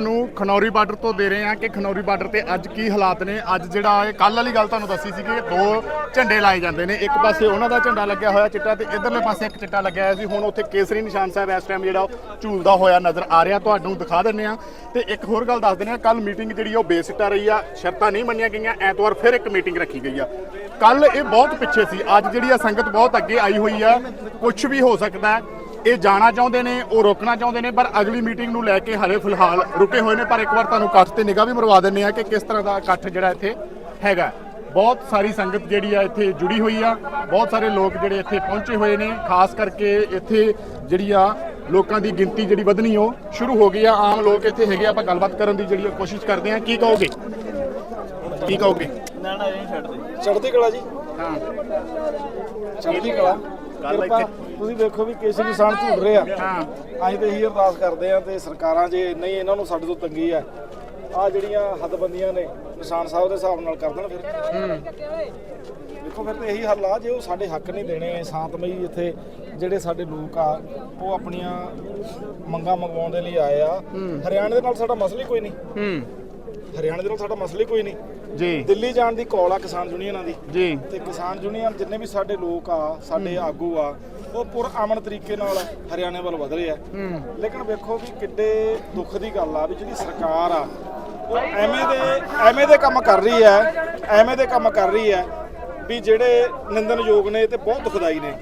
ਨੂੰ ਖਨੌਰੀ ਬਾਰਡਰ ਤੋਂ ਦੇ ਰਹੇ ਹਾਂ ਕਿ ਖਨੌਰੀ ਬਾਰਡਰ ਤੇ ਅੱਜ ਕੀ ਹਾਲਾਤ ਨੇ। ਅੱਜ ਜਿਹੜਾ ਇਹ ਕੱਲ ਵਾਲੀ ਗੱਲ ਤੁਹਾਨੂੰ ਦੱਸੀ ਸੀ ਕਿ ਦੋ ਝੰਡੇ ਲਾਏ ਜਾਂਦੇ ਨੇ। ਇੱਕ ਪਾਸੇ ਉਹਨਾਂ ਦਾ ਝੰਡਾ ਲੱਗਿਆ ਹੋਇਆ ਚਿੱਟਾ ਤੇ ਇਧਰਲੇ ਪਾਸੇ ਇੱਕ ਚਿੱਟਾ ਲੱਗਿਆ ਹੋਇਆ ਸੀ। ਹੁਣ ਉੱਥੇ ਕੇਸਰੀ ਨਿਸ਼ਾਨ ਸਾਹਿਬ ਇਸ ਟਾਈਮ ਜਿਹੜਾ ਉਹ ਝੂਲਦਾ ਹੋਇਆ ਨਜ਼ਰ ਆ ਰਿਹਾ। ਤੁਹਾਨੂੰ ਦਿਖਾ ਦਿੰਨੇ ਆ ਤੇ ਇੱਕ ਹੋਰ ਗੱਲ ਦੱਸ ਦਿੰਨੇ ਆ ਕੱਲ ਮੀਟਿੰਗ ਜਿਹੜੀ ਉਹ ਬੇਸਿੱਟਾ ਰਹੀ ਆ, ਸ਼ਰਤਾਂ ਨਹੀਂ ਮੰਨੀਆਂ ਗਈਆਂ। ਐਤਵਾਰ ਫਿਰ ਇੱਕ ਮੀਟਿੰਗ ਰੱਖੀ ਗਈ ਆ। ਕੱਲ ਇਹ ਬਹੁਤ ਪਿੱਛੇ ਸੀ। ਅੱਜ ਜਿਹੜੀ ਆ ਸੰਗਤ ਬਹੁਤ ਅੱਗੇ ਆਈ ਹੋਈ ਆ। ਕੁਝ ਵੀ ਹੋ ਸਕਦਾ ਹੈ। ਇਹ ਜਾਣਾ ਚਾਹੁੰਦੇ ਨੇ ਉਹ ਰੋਕਣਾ ਚਾਹੁੰਦੇ ਨੇ ਪਰ ਅਗਲੀ ਮੀਟਿੰਗ ਨੂੰ ਲੈ ਕੇ ਹਲੇ ਫਿਲਹਾਲ ਰੁਕੇ ਹੋਏ ਨੇ ਪਰ ਇੱਕ ਵਾਰ ਤੁਹਾਨੂੰ ਇਕੱਠ ਤੇ ਨਿਗਾਹ ਵੀ ਮਰਵਾ ਦਿੰਨੇ ਆ ਕਿ ਕਿਸ ਤਰ੍ਹਾਂ ਦਾ ਇਕੱਠ ਜਿਹੜਾ ਇੱਥੇ ਹੈਗਾ ਬਹੁਤ ਸਾਰੀ ਸੰਗਤ ਜਿਹੜੀ ਆ ਇੱਥੇ ਜੁੜੀ ਹੋਈ ਆ ਬਹੁਤ ਸਾਰੇ ਲੋਕ ਜਿਹੜੇ ਇੱਥੇ ਪਹੁੰਚੇ ਹੋਏ ਨੇ ਖਾਸ ਕਰਕੇ ਇੱਥੇ ਜਿਹੜੀ ਆ ਲੋਕਾਂ ਦੀ ਗਿਣਤੀ ਜਿਹੜੀ ਵਧਣੀ ਉਹ ਸ਼ੁਰੂ ਹੋ ਗਈ ਆ। ਆਮ ਲੋਕ ਇੱਥੇ ਹੈਗੇ ਆ, ਆਪਾਂ ਗੱਲਬਾਤ ਕਰਨ ਦੀ ਜਿਹੜੀ ਆ ਕੋਸ਼ਿਸ਼ ਕਰਦੇ ਆ ਕੀ ਕਹੋਗੇ? ਕੀ ਕਹੋਗੇ? ਚੜ੍ਹਦੀ ਕਲਾ ਜੀ। ਹਾਂ। ਚੜ੍ਹਦੀ ਕਲਾ। ਕਿਰਪਾ ਤੁਸੀਂ ਦੇਖੋ ਵੀ ਕੇਸੀ ਕਿਸਾਨ ਝੂੜ ਰਹੇ ਆ। ਹਾਂ। ਅਸੀਂ ਤੇ ਇਹੀ ਅਰਦਾਸ ਕਰਦੇ ਆ ਤੇ ਸਰਕਾਰਾਂ ਜੇ ਨਹੀਂ ਇਹਨਾਂ ਨੂੰ ਸਾਡੇ ਤੋਂ ਤੰਗੀ ਆ ਆ ਜਿਹੜੀਆਂ ਹੱਦਬੰਦੀਆਂ ਨੇ ਨਿਸ਼ਾਨ ਸਾਹਿਬ ਦੇ ਹਿਸਾਬ ਨਾਲ ਕਰ ਦੇਣ ਫਿਰ। ਦੇਖੋ ਫਿਰ ਤੇ ਇਹੀ ਹੱਲ ਆ ਜੇ ਉਹ ਸਾਡੇ ਹੱਕ ਨਹੀਂ ਦੇਣੇ ਸ਼ਾਂਤਮਈ ਇੱਥੇ ਜਿਹੜੇ ਸਾਡੇ ਲੋਕ ਆ ਉਹ ਆਪਣੀਆਂ ਮੰਗਾਂ ਮੰਗਵਾਉਣ ਦੇ ਲਈ ਆਏ ਆ ਹਰਿਆਣੇ ਦੇ ਨਾਲ ਸਾਡਾ ਮਸਲਾ ਹੀ ਕੋਈ ਨਹੀਂ। ਹੂੰ। ਹਰਿਆਣੇ ਦੇ ਨਾਲ ਸਾਡਾ ਮਸਲਾ ਹੀ ਕੋਈ ਨਹੀਂ। ਜੀ। ਦਿੱਲੀ ਜਾਣ ਦੀ ਕੌਲ ਆ ਕਿਸਾਨ ਯੂਨੀਅਨਾਂ ਦੀ। ਜੀ। ਤੇ ਕਿਸਾਨ ਯੂਨੀਅਨ ਜਿੰਨੇ ਵੀ ਸਾਡੇ ਲੋਕ ਆ ਸਾਡੇ ਆਗੂ ਆ ਉਹ ਪੁਰ ਅਮਨ ਤਰੀਕੇ ਨਾਲ ਹਰਿਆਣੇ ਵੱਲ ਵਧ ਰਹੇ ਆ। ਲੇਕਿਨ ਵੇਖੋ ਵੀ ਕਿੱਡੇ ਦੁੱਖ ਦੀ ਗੱਲ ਆ ਵੀ ਜਿਹੜੀ ਸਰਕਾਰ ਆ ਉਹ ਐਵੇਂ ਦੇ ਐਵੇਂ ਦੇ ਕੰਮ ਕਰ ਰਹੀ ਹੈ ਐਵੇਂ ਦੇ ਕੰਮ ਕਰ ਰਹੀ ਹੈ ਵੀ ਜਿਹੜੇ ਨਿੰਦਨਯੋਗ ਨੇ ਤੇ ਬਹੁਤ ਦੁਖਦਾਈ ਨੇ।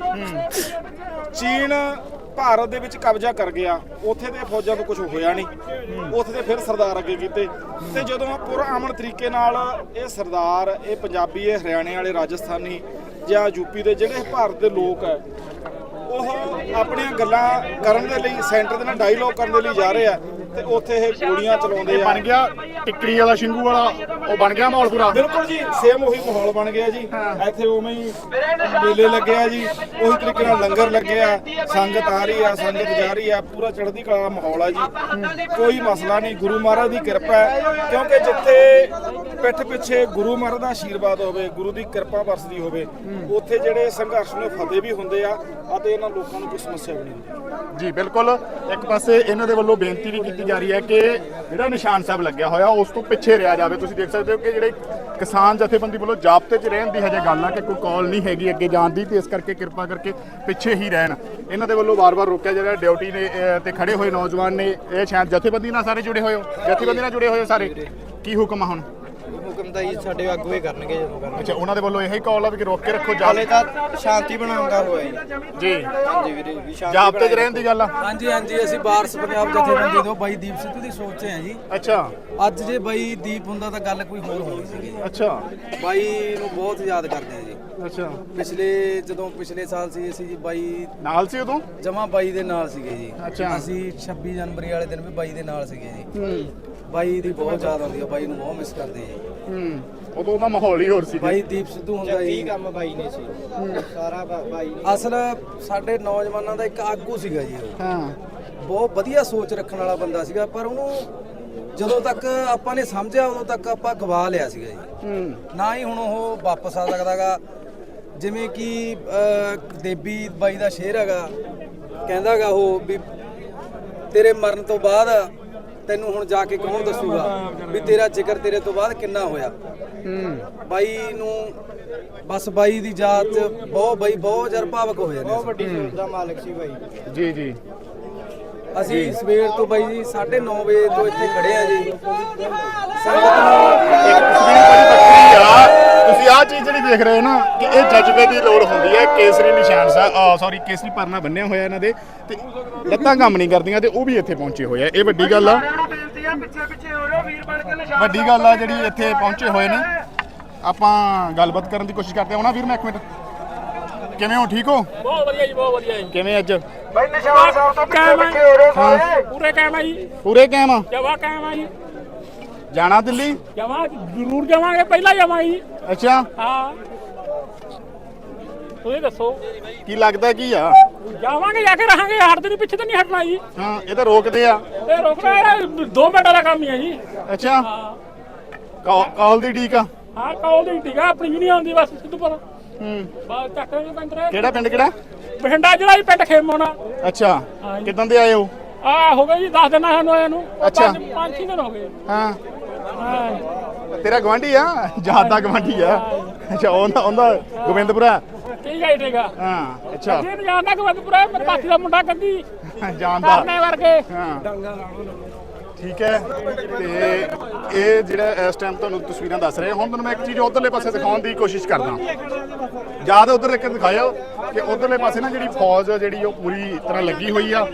ਚੀਨ ਭਾਰਤ ਦੇ ਵਿੱਚ ਕਬਜ਼ਾ ਕਰ ਗਿਆ। ਉੱਥੇ ਦੇ ਫੌਜਾਂ ਤੋਂ ਕੁਝ ਹੋਇਆ ਨਹੀਂ। ਉੱਥੇ ਦੇ ਫਿਰ ਸਰਦਾਰ ਅੱਗੇ ਕੀਤੇ। ਤੇ ਜਦੋਂ ਪੁਰ ਅਮਨ ਤਰੀਕੇ ਨਾਲ ਇਹ ਸਰਦਾਰ, ਇਹ ਪੰਜਾਬੀ, ਇਹ ਹਰਿਆਣੇ ਵਾਲੇ ਰਾਜਸਥਾਨੀ ਜਾਂ ਯੂਪੀ ਦੇ ਜਿਹੜੇ ਭਾਰਤ ਦੇ ਲੋਕ ਹੈ, ਉਹ ਆਪਣੀਆਂ ਗੱਲਾਂ ਕਰਨ ਦੇ ਲਈ, ਸੈਂਟਰ ਦੇ ਨਾਲ ਡਾਇਲੋਗ ਕਰਨ ਦੇ ਲਈ ਜਾ ਰਹੇ ਆ। ਤੇ ਉੱਥੇ ਇਹ ਗੋਲੀਆਂ ਚਲਾਉਂਦੇ ਆ। ਬਣ ਗਿਆ ਟਿੱਕਰੀ ਵਾਲਾ ਸ਼ਿੰਗੂ ਵਾਲਾ ਉਹ ਬਣ ਗਿਆ ਮਾਹੌਲ ਪੂਰਾ। ਬਿਲਕੁਲ ਜੀ ਸੇਮ ਉਹੀ ਮਾਹੌਲ ਬਣ ਗਿਆ ਜੀ। ਇੱਥੇ ਉਵੇਂ ਹੀ ਮੇਲੇ ਲੱਗੇ ਆ ਜੀ ਉਹੀ ਤਰੀਕੇ ਨਾਲ ਲੰਗਰ ਲੱਗੇ ਆ ਸੰਗਤ ਆ ਰਹੀ ਆ ਸੰਗਤ ਜਾ ਰਹੀ ਆ ਪੂਰਾ ਚੜ੍ਹਦੀ ਕਲਾ ਦਾ ਮਾਹੌਲ ਆ ਜੀ। ਕੋਈ ਮਸਲਾ ਨਹੀਂ ਗੁਰੂ ਮਹਾਰਾਜ ਦੀ ਕਿਰਪਾ ਹੈ ਕਿਉਂਕਿ ਜਿੱਥੇ ਪਿੱਠ ਪਿੱਛੇ ਗੁਰੂ ਮਹਾਰਾਜ ਦਾ ਆਸ਼ੀਰਵਾਦ ਹੋਵੇ ਗੁਰੂ ਦੀ ਕਿਰਪਾ ਵਰਸਦੀ ਹੋਵੇ ਉੱਥੇ ਜਿਹੜੇ ਸੰਘਰਸ਼ ਨੂੰ ਫਤਿਹ ਵੀ ਹੁੰਦੇ ਆ ਅਤੇ ਇਹਨਾਂ ਲੋਕਾਂ ਨੂੰ ਕੋਈ ਸਮੱਸਿਆ ਵੀ ਨਹੀਂ ਹੁੰਦੀ। ਜੀ ਬਿਲਕੁਲ। ਇੱਕ ਪਾਸੇ ਇਹਨਾਂ ਦੇ ਵੱਲੋਂ ਬੇਨਤੀ ਵੀ ਕੀਤੀ ਕੀਤੀ ਜਾ ਰਹੀ ਹੈ ਕਿ ਜਿਹੜਾ ਨਿਸ਼ਾਨ ਸਾਹਿਬ ਲੱਗਿਆ ਹੋਇਆ, ਉਸ ਤੋਂ ਪਿੱਛੇ ਰਿਹਾ ਜਾਵੇ। ਤੁਸੀਂ ਦੇਖ ਸਕਦੇ ਹੋ ਕਿ ਜਿਹੜੇ ਕਿਸਾਨ ਜਥੇਬੰਦੀ ਵੱਲੋਂ ਜਾਬਤੇ 'ਚ ਰਹਿਣ ਦੀ ਹਜੇ ਗੱਲ ਆ ਕਿ ਕੋਈ ਕਾਲ ਨਹੀਂ ਹੈਗੀ ਅੱਗੇ ਜਾਣ ਦੀ, ਤੇ ਇਸ ਕਰਕੇ ਕਿਰਪਾ ਕਰਕੇ ਪਿੱਛੇ ਹੀ ਰਹਿਣ। ਇਹਨਾਂ ਦੇ ਵੱਲੋਂ ਵਾਰ-ਵਾਰ ਰੋਕਿਆ ਜਾ ਰਿਹਾ, ਡਿਊਟੀ ਨੇ ਤੇ ਖੜੇ ਹੋਏ ਨੌਜਵਾਨ ਨੇ, ਇਹ ਸ਼ਾਇਦ ਜਥੇਬੰਦੀ ਨਾਲ ਸਾਰੇ ਜੁੜੇ ਹੋਏ ਹੋ? ਜਥੇਬੰਦੀ ਨਾਲ ਜੁੜੇ ਹੋਏ ਸਾਰੇ? ਕੀ ਹੁਕਮ ਆ ਹੁਣ? ਹੁਕਮ ਤਾਂ ਜੀ ਸਾਡੇ ਆਗੂ ਹੀ ਕਰਨਗੇ ਜਦੋਂ ਕਰਨਗੇ। ਅੱਛਾ ਉਹਨਾਂ ਦੇ ਵੱਲੋਂ ਇਹੀ ਕਾਲ ਆ ਵੀ ਕਿ ਰੋਕ ਕੇ ਰੱਖੋ ਹਾਲੇ ਤਾਂ ਸ਼ਾਂਤੀ ਬਣਾਉਣ ਦਾ ਹੋਇਆ ਜੀ। ਜੀ। ਹਾਂਜੀ ਵੀਰੇ ਵੀ ਸ਼ਾਂਤੀ ਜਾਬਤੇ 'ਚ ਰਹਿਣ ਦੀ ਗੱਲ ਆ? ਹਾਂਜੀ ਹਾਂਜੀ ਅਸੀਂ ਬਾਰਸ ਪੰਜਾਬ ਜਥੇਬੰਦੀ ਤੋਂ ਬਾਈ ਦੀਪ ਸਿੱਧੂ ਦੀ ਸੋਚ 'ਚ ਹਾਂ ਜੀ। ਅੱਛਾ। ਅੱਜ ਜੇ ਬਾਈ ਦੀਪ ਹੁੰਦਾ ਤਾਂ ਗੱਲ ਕੋਈ ਹੋਰ ਹੋਣੀ ਸੀਗੀ। ਅੱਛਾ। ਬਾਈ ਨੂੰ ਬਹੁਤ ਯਾਦ ਕਰਦੇ ਹਾਂ ਜੀ। ਅੱਛਾ। ਪਿਛਲੇ ਜਦੋਂ ਪਿਛਲੇ ਸਾਲ ਸੀ ਅਸੀਂ ਜੀ ਬਾਈ ਨਾਲ ਸੀ ਉਦੋਂ? ਜਮਾ ਬਾਈ ਦੇ ਨਾਲ ਸੀਗੇ ਜੀ। ਅੱਛਾ। ਅਸੀਂ 26 ਜਨਵਰੀ ਵਾਲੇ ਦਿਨ ਵੀ ਬਾਈ ਦੇ ਨਾਲ ਸੀਗੇ ਜੀ। ਬਾਈ ਦੀ ਬਹੁਤ ਯਾਦ ਆਉਂਦੀ ਆ ਬਾਈ ਨੂੰ ਬਹੁਤ ਮਿਸ ਕਰਦੇ ਜੀ ਹੂੰ। ਉਦੋਂ ਦਾ ਮਾਹੌਲ ਹੀ ਹੋਰ ਸੀ ਬਾਈ ਦੀਪ ਸਿੱਧੂ ਹੁੰਦਾ ਕੀ ਜੀ ਕੰਮ ਬਾਈ ਨੇ ਸੀ। ਸਾਰਾ ਬਾ- ਬਾਈ ਨੇ। ਅਸਲ ਸਾਡੇ ਨੌਜਵਾਨਾਂ ਦਾ ਇੱਕ ਆਗੂ ਸੀਗਾ ਜੀ ਉਹ। ਹਾਂ। ਬਹੁਤ ਵਧੀਆ ਸੋਚ ਰੱਖਣ ਵਾਲਾ ਬੰਦਾ ਸੀਗਾ ਪਰ ਉਹਨੂੰ ਜਦੋਂ ਤੱਕ ਆਪਾਂ ਨੇ ਸਮਝਿਆ ਉਦੋਂ ਤੱਕ ਆਪਾਂ ਗਵਾ ਲਿਆ ਸੀਗਾ ਜੀ। ਹੂੰ। ਨਾ ਹੀ ਹੁਣ ਉਹ ਵਾਪਸ ਆ ਸਕਦਾਗਾ। ਜਿਵੇਂ ਕਿ ਅਹ, ਦੇਬੀ ਬਾਈ ਦਾ ਸ਼ੇਰ ਹੈਗਾ। ਕਹਿੰਦਾਗਾ ਉਹ ਵੀ ਤੇਰੇ ਮਰਨ ਤੋਂ ਬਾਅਦ ਤੈਨੂੰ ਹੁਣ ਜਾ ਕੇ ਕੌਣ ਦੱਸੂਗਾ? ਵੀ ਤੇਰਾ ਜ਼ਿਕਰ ਤੇਰੇ ਤੋਂ ਬਾਅਦ ਕਿੰਨਾ ਹੋਇਆ? ਹੂੰ। ਬਾਈ ਨੂੰ ਬਸ ਬਾਈ ਦੀ ਜਾਤ ਬਹੁਤ ਬਾਈ ਬਹੁਤ ਜਰ ਭਾਵਕ ਹੋਏ ਨੇ ਬਹੁਤ ਵੱਡੀ ਸੋਚ ਦਾ ਮਾਲਕ ਸੀ ਬਾਈ। ਜੀ ਜੀ। ਅਸੀਂ ਸਵੇਰ ਤੋਂ ਬਾਈ ਜੀ 9:30 ਵਜੇ ਤੋਂ ਇੱਥੇ ਖੜੇ ਆ ਜੀ। ਸੰਗਤ ਨੂੰ ਇੱਕ ਤਸਵੀਰ ਬੜੀ ਵੱਖਰੀ ਆ। ਤੁਸੀਂ ਆਹ ਚੀਜ਼ ਜਿਹੜੀ ਦੇਖ ਰਹੇ ਹੋ ਨਾ ਕਿ ਇਹ ਜਜ਼ਬੇ ਦੀ ਲੋੜ ਹੁੰਦੀ ਹੈ ਕੇਸਰੀ ਨਿਸ਼ਾਨ ਸਾਹਿਬ ਸੌਰੀ ਕੇਸਰੀ ਪਰਨਾ ਬੰਨਿਆ ਹੋਇਆ ਇਹਨਾਂ ਦੇ ਤੇ ਲੱਤਾਂ ਕੰਮ ਨਹੀਂ ਕਰਦੀਆਂ ਤੇ ਉਹ ਵੀ ਇੱਥੇ ਪਹੁੰਚੇ ਹੋਏ ਆ। ਇਹ ਵੱਡੀ ਗੱਲ ਆ। ਵੱਡੀ ਗੱਲ ਆ ਜਿਹੜੀ ਇੱਥੇ ਪਹੁੰਚੇ ਹੋਏ ਨੇ। ਆਪਾਂ ਗੱਲਬਾਤ ਕਰਨ ਦੀ ਕੋਸ਼ਿਸ਼ ਕਰਦੇ ਹਾਂ। ਨਾ ਵੀਰ ਮੈਂ ਇੱਕ ਮਿੰਟ। ਕਿਵੇਂ ਹੋ? ਠੀਕ ਹੋ? ਬਹੁਤ ਵਧੀਆ ਜੀ ਬਹੁਤ ਵਧੀਆ ਜੀ। ਕਿਵੇਂ ਅੱਜ? ਬਾਈ ਨਿਸ਼ਾਨ ਸਾਹਿਬ ਤੋਂ ਹਾਂ। ਪੂਰੇ ਕਾਇਮ ਆ ਜੀ। ਪੂਰੇ ਕਾਇਮ ਆ? ਜਵਾ ਕਾਇਮ ਆ ਜੀ। ਜਾਣਾ ਦਿੱਲੀ? ਜਵਾ ਜ਼ਰੂਰ ਜਾਵਾਂਗੇ ਪਹਿਲਾਂ ਜਾਵਾਂਗੇ ਜੀ। ਅੱਛਾ। ਹਾਂ। ਤੁਸੀਂ ਦੱਸੋ। ਕੀ ਲੱਗਦਾ ਕੀ ਆ? ਜਾਵਾਂਗੇ ਜਾ ਕੇ ਰਹਾਂਗੇ ਹਟਦੇ ਨਹੀਂ ਪਿੱਛੇ ਤਾਂ ਨਹੀਂ ਹਟਣਾ ਜੀ। ਹਾਂ ਇਹ ਤਾਂ ਰੋਕਦੇ ਆ। ਇਹ ਰੁਕਣਾ ਇਹ 2 ਮਿੰਟਾਂ ਦਾ ਕੰਮ ਹੀ ਹੈ ਜੀ। ਅੱਛਾ। ਹਾਂ। ਕਾ- ਕਾਲ ਦੀ ਠੀਕ ਆ? ਹਾਂ ਕਾਲ ਦੀ ਠੀਕ ਆ ਆਪਣੀ ਯੂਨੀਅਨ ਦੀ ਬਸ ਸਿੱਧੂਪੁਰ ਹੂੰ। ਬਾਅਦ ਚੱਕ ਕੇ ਪੈਂਦਰ ਕਿਹੜਾ ਪਿੰਡ ਕਿਹੜਾ? ਬਠਿੰਡਾ ਜਿਹੜਾ ਜੀ ਪਿੰਡ ਖੇਮੋਣਾ। ਅੱਛਾ। ਕਿਦਾਂ ਦੇ ਆਏ ਹੋ? ਆ ਹੋ ਗਏ ਜੀ 10 ਦਿਨ ਸਾਨੂੰ ਆਇਆ ਨੂੰ। ਅੱਛਾ। 5-6 ਦਿਨ ਹੋ ਗਏ। ਹਾਂ ਹਾਂ। ਤੇਰਾ ਗਵਾਂਢੀ ਆ? ਜਾਦਾ ਗਵਾਂਢੀ ਆ। ਅੱਛਾ ਉਹਦਾ ਉਹਦਾ ਗੋਬਿੰਦਪੁਰਾ ਠੀਕ ਹੈ ਠੀਕ ਆ। ਹਾਂ ਅੱਛਾ। ਜੀ ਜਾਣਦਾ ਕਿ ਬੰਦਪੁਰਾ ਮੇਰੇ ਪਾਸੀ ਦਾ ਮੁੰਡਾ ਕੰਦੀ ਜਾਣਦਾ। ਕਰਨੇ ਵਰਗੇ। ਹਾਂ। ਠੀਕ ਹੈ। ਤੇ ਇਹ ਜਿਹੜਾ ਇਸ ਟਾਈਮ ਤੁਹਾਨੂੰ ਤਸਵੀਰਾਂ ਦੱਸ ਰਹੇ ਹੁਣ ਤੁਹਾਨੂੰ ਮੈਂ ਇੱਕ ਚੀਜ਼ ਉਧਰਲੇ ਪਾਸੇ ਦਿਖਾਉਣ ਦੀ ਕੋਸ਼ਿਸ਼ ਕਰਦਾ ਜ਼ਿਆਦਾ ਉਧਰ ਇੱਕ ਦਿਖਾਇਓ ਕਿ ਉਧਰਲੇ ਪਾਸੇ ਨਾ ਜਿਹੜੀ ਫੌਜ ਜਿਹੜੀ ਉਹ ਪੂਰੀ ਤਰ੍ਹਾਂ ਲੱਗੀ ਹੋਈ ਆ।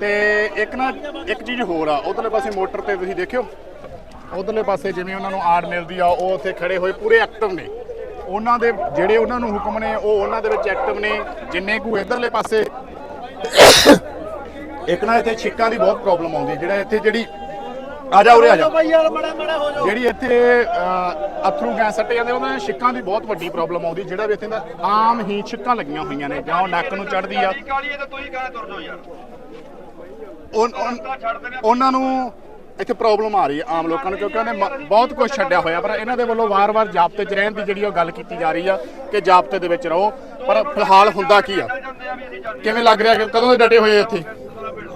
ਤੇ ਇੱਕ ਨਾ ਇੱਕ ਚੀਜ਼ ਹੋਰ ਆ ਉਧਰਲੇ ਪਾਸੇ ਮੋਟਰ ਤੇ ਤੁਸੀਂ ਦੇਖਿਓ। ਉਧਰਲੇ ਪਾਸੇ ਜਿਵੇਂ ਉਹਨਾਂ ਨੂੰ ਆੜ ਮਿਲਦੀ ਆ ਉਹ ਉੱਥੇ ਖੜੇ ਹੋਏ ਪੂਰੇ ਐਕਟਿਵ ਨੇ। ਉਹਨਾਂ ਦੇ ਜਿਹੜੇ ਉਹਨਾਂ ਨੂੰ ਹੁਕਮ ਨੇ ਉਹ ਉਹਨਾਂ ਦੇ ਵਿੱਚ ਐਕਟਿਵ ਨੇ। ਜਿੰਨੇ ਕੁ ਇਧਰਲੇ ਪਾਸੇ ਇੱਕ ਨਾ ਇੱਥੇ ਛਿੱਕਾਂ ਦੀ ਬਹੁਤ ਪ੍ਰੋਬਲਮ ਆਉਂਦੀ ਹੈ ਜਿਹੜਾ ਇੱਥੇ ਜਿਹੜੀ ਆ ਜਾ ਉਰੇ ਆ ਜਾ। ਜਿਹੜੀ ਇੱਥੇ ਅਥਰੂ ਗੈਸ ਸੱਟੇ ਜਾਂਦੇ ਉਹਨਾਂ ਛਿੱਕਾਂ ਦੀ ਬਹੁਤ ਵੱਡੀ ਪ੍ਰੋਬਲਮ ਆਉਂਦੀ ਜਿਹੜਾ ਵੀ ਇੱਥੇ ਦਾ ਆਮ ਹੀ ਛਿੱਕਾਂ ਲੱਗੀਆਂ ਹੋਈਆਂ ਨੇ ਜਾਂ ਉਹ ਨੱਕ ਨੂੰ ਚੜਦੀ ਆ। ਉਹਨਾਂ ਨੂੰ ਇੱਥੇ ਪ੍ਰੋਬਲਮ ਆ ਰਹੀ ਹੈ ਆਮ ਲੋਕਾਂ ਨੂੰ, ਕਿਉਂਕਿ ਉਹਨੇ ਮ- ਬਹੁਤ ਕੁਝ ਛੱਡਿਆ ਹੋਇਆ, ਪਰ ਇਹਨਾਂ ਦੇ ਵੱਲੋਂ ਵਾਰ-ਵਾਰ ਜਾਬਤੇ 'ਚ ਰਹਿਣ ਦੀ ਜਿਹੜੀ ਉਹ ਗੱਲ ਕੀਤੀ ਜਾ ਰਹੀ ਆ, ਕਿ ਜਾਬਤੇ ਦੇ ਵਿੱਚ ਰਹੋ। ਪਰ ਫਿਲਹਾਲ ਹੁੰਦਾ ਕੀ ਆ? ਕਿਵੇਂ ਲੱਗ ਰਿਹਾ? ਕਿ ਕਦੋਂ ਦੇ ਡਟੇ ਹੋਏ ਆ ਇੱਥੇ?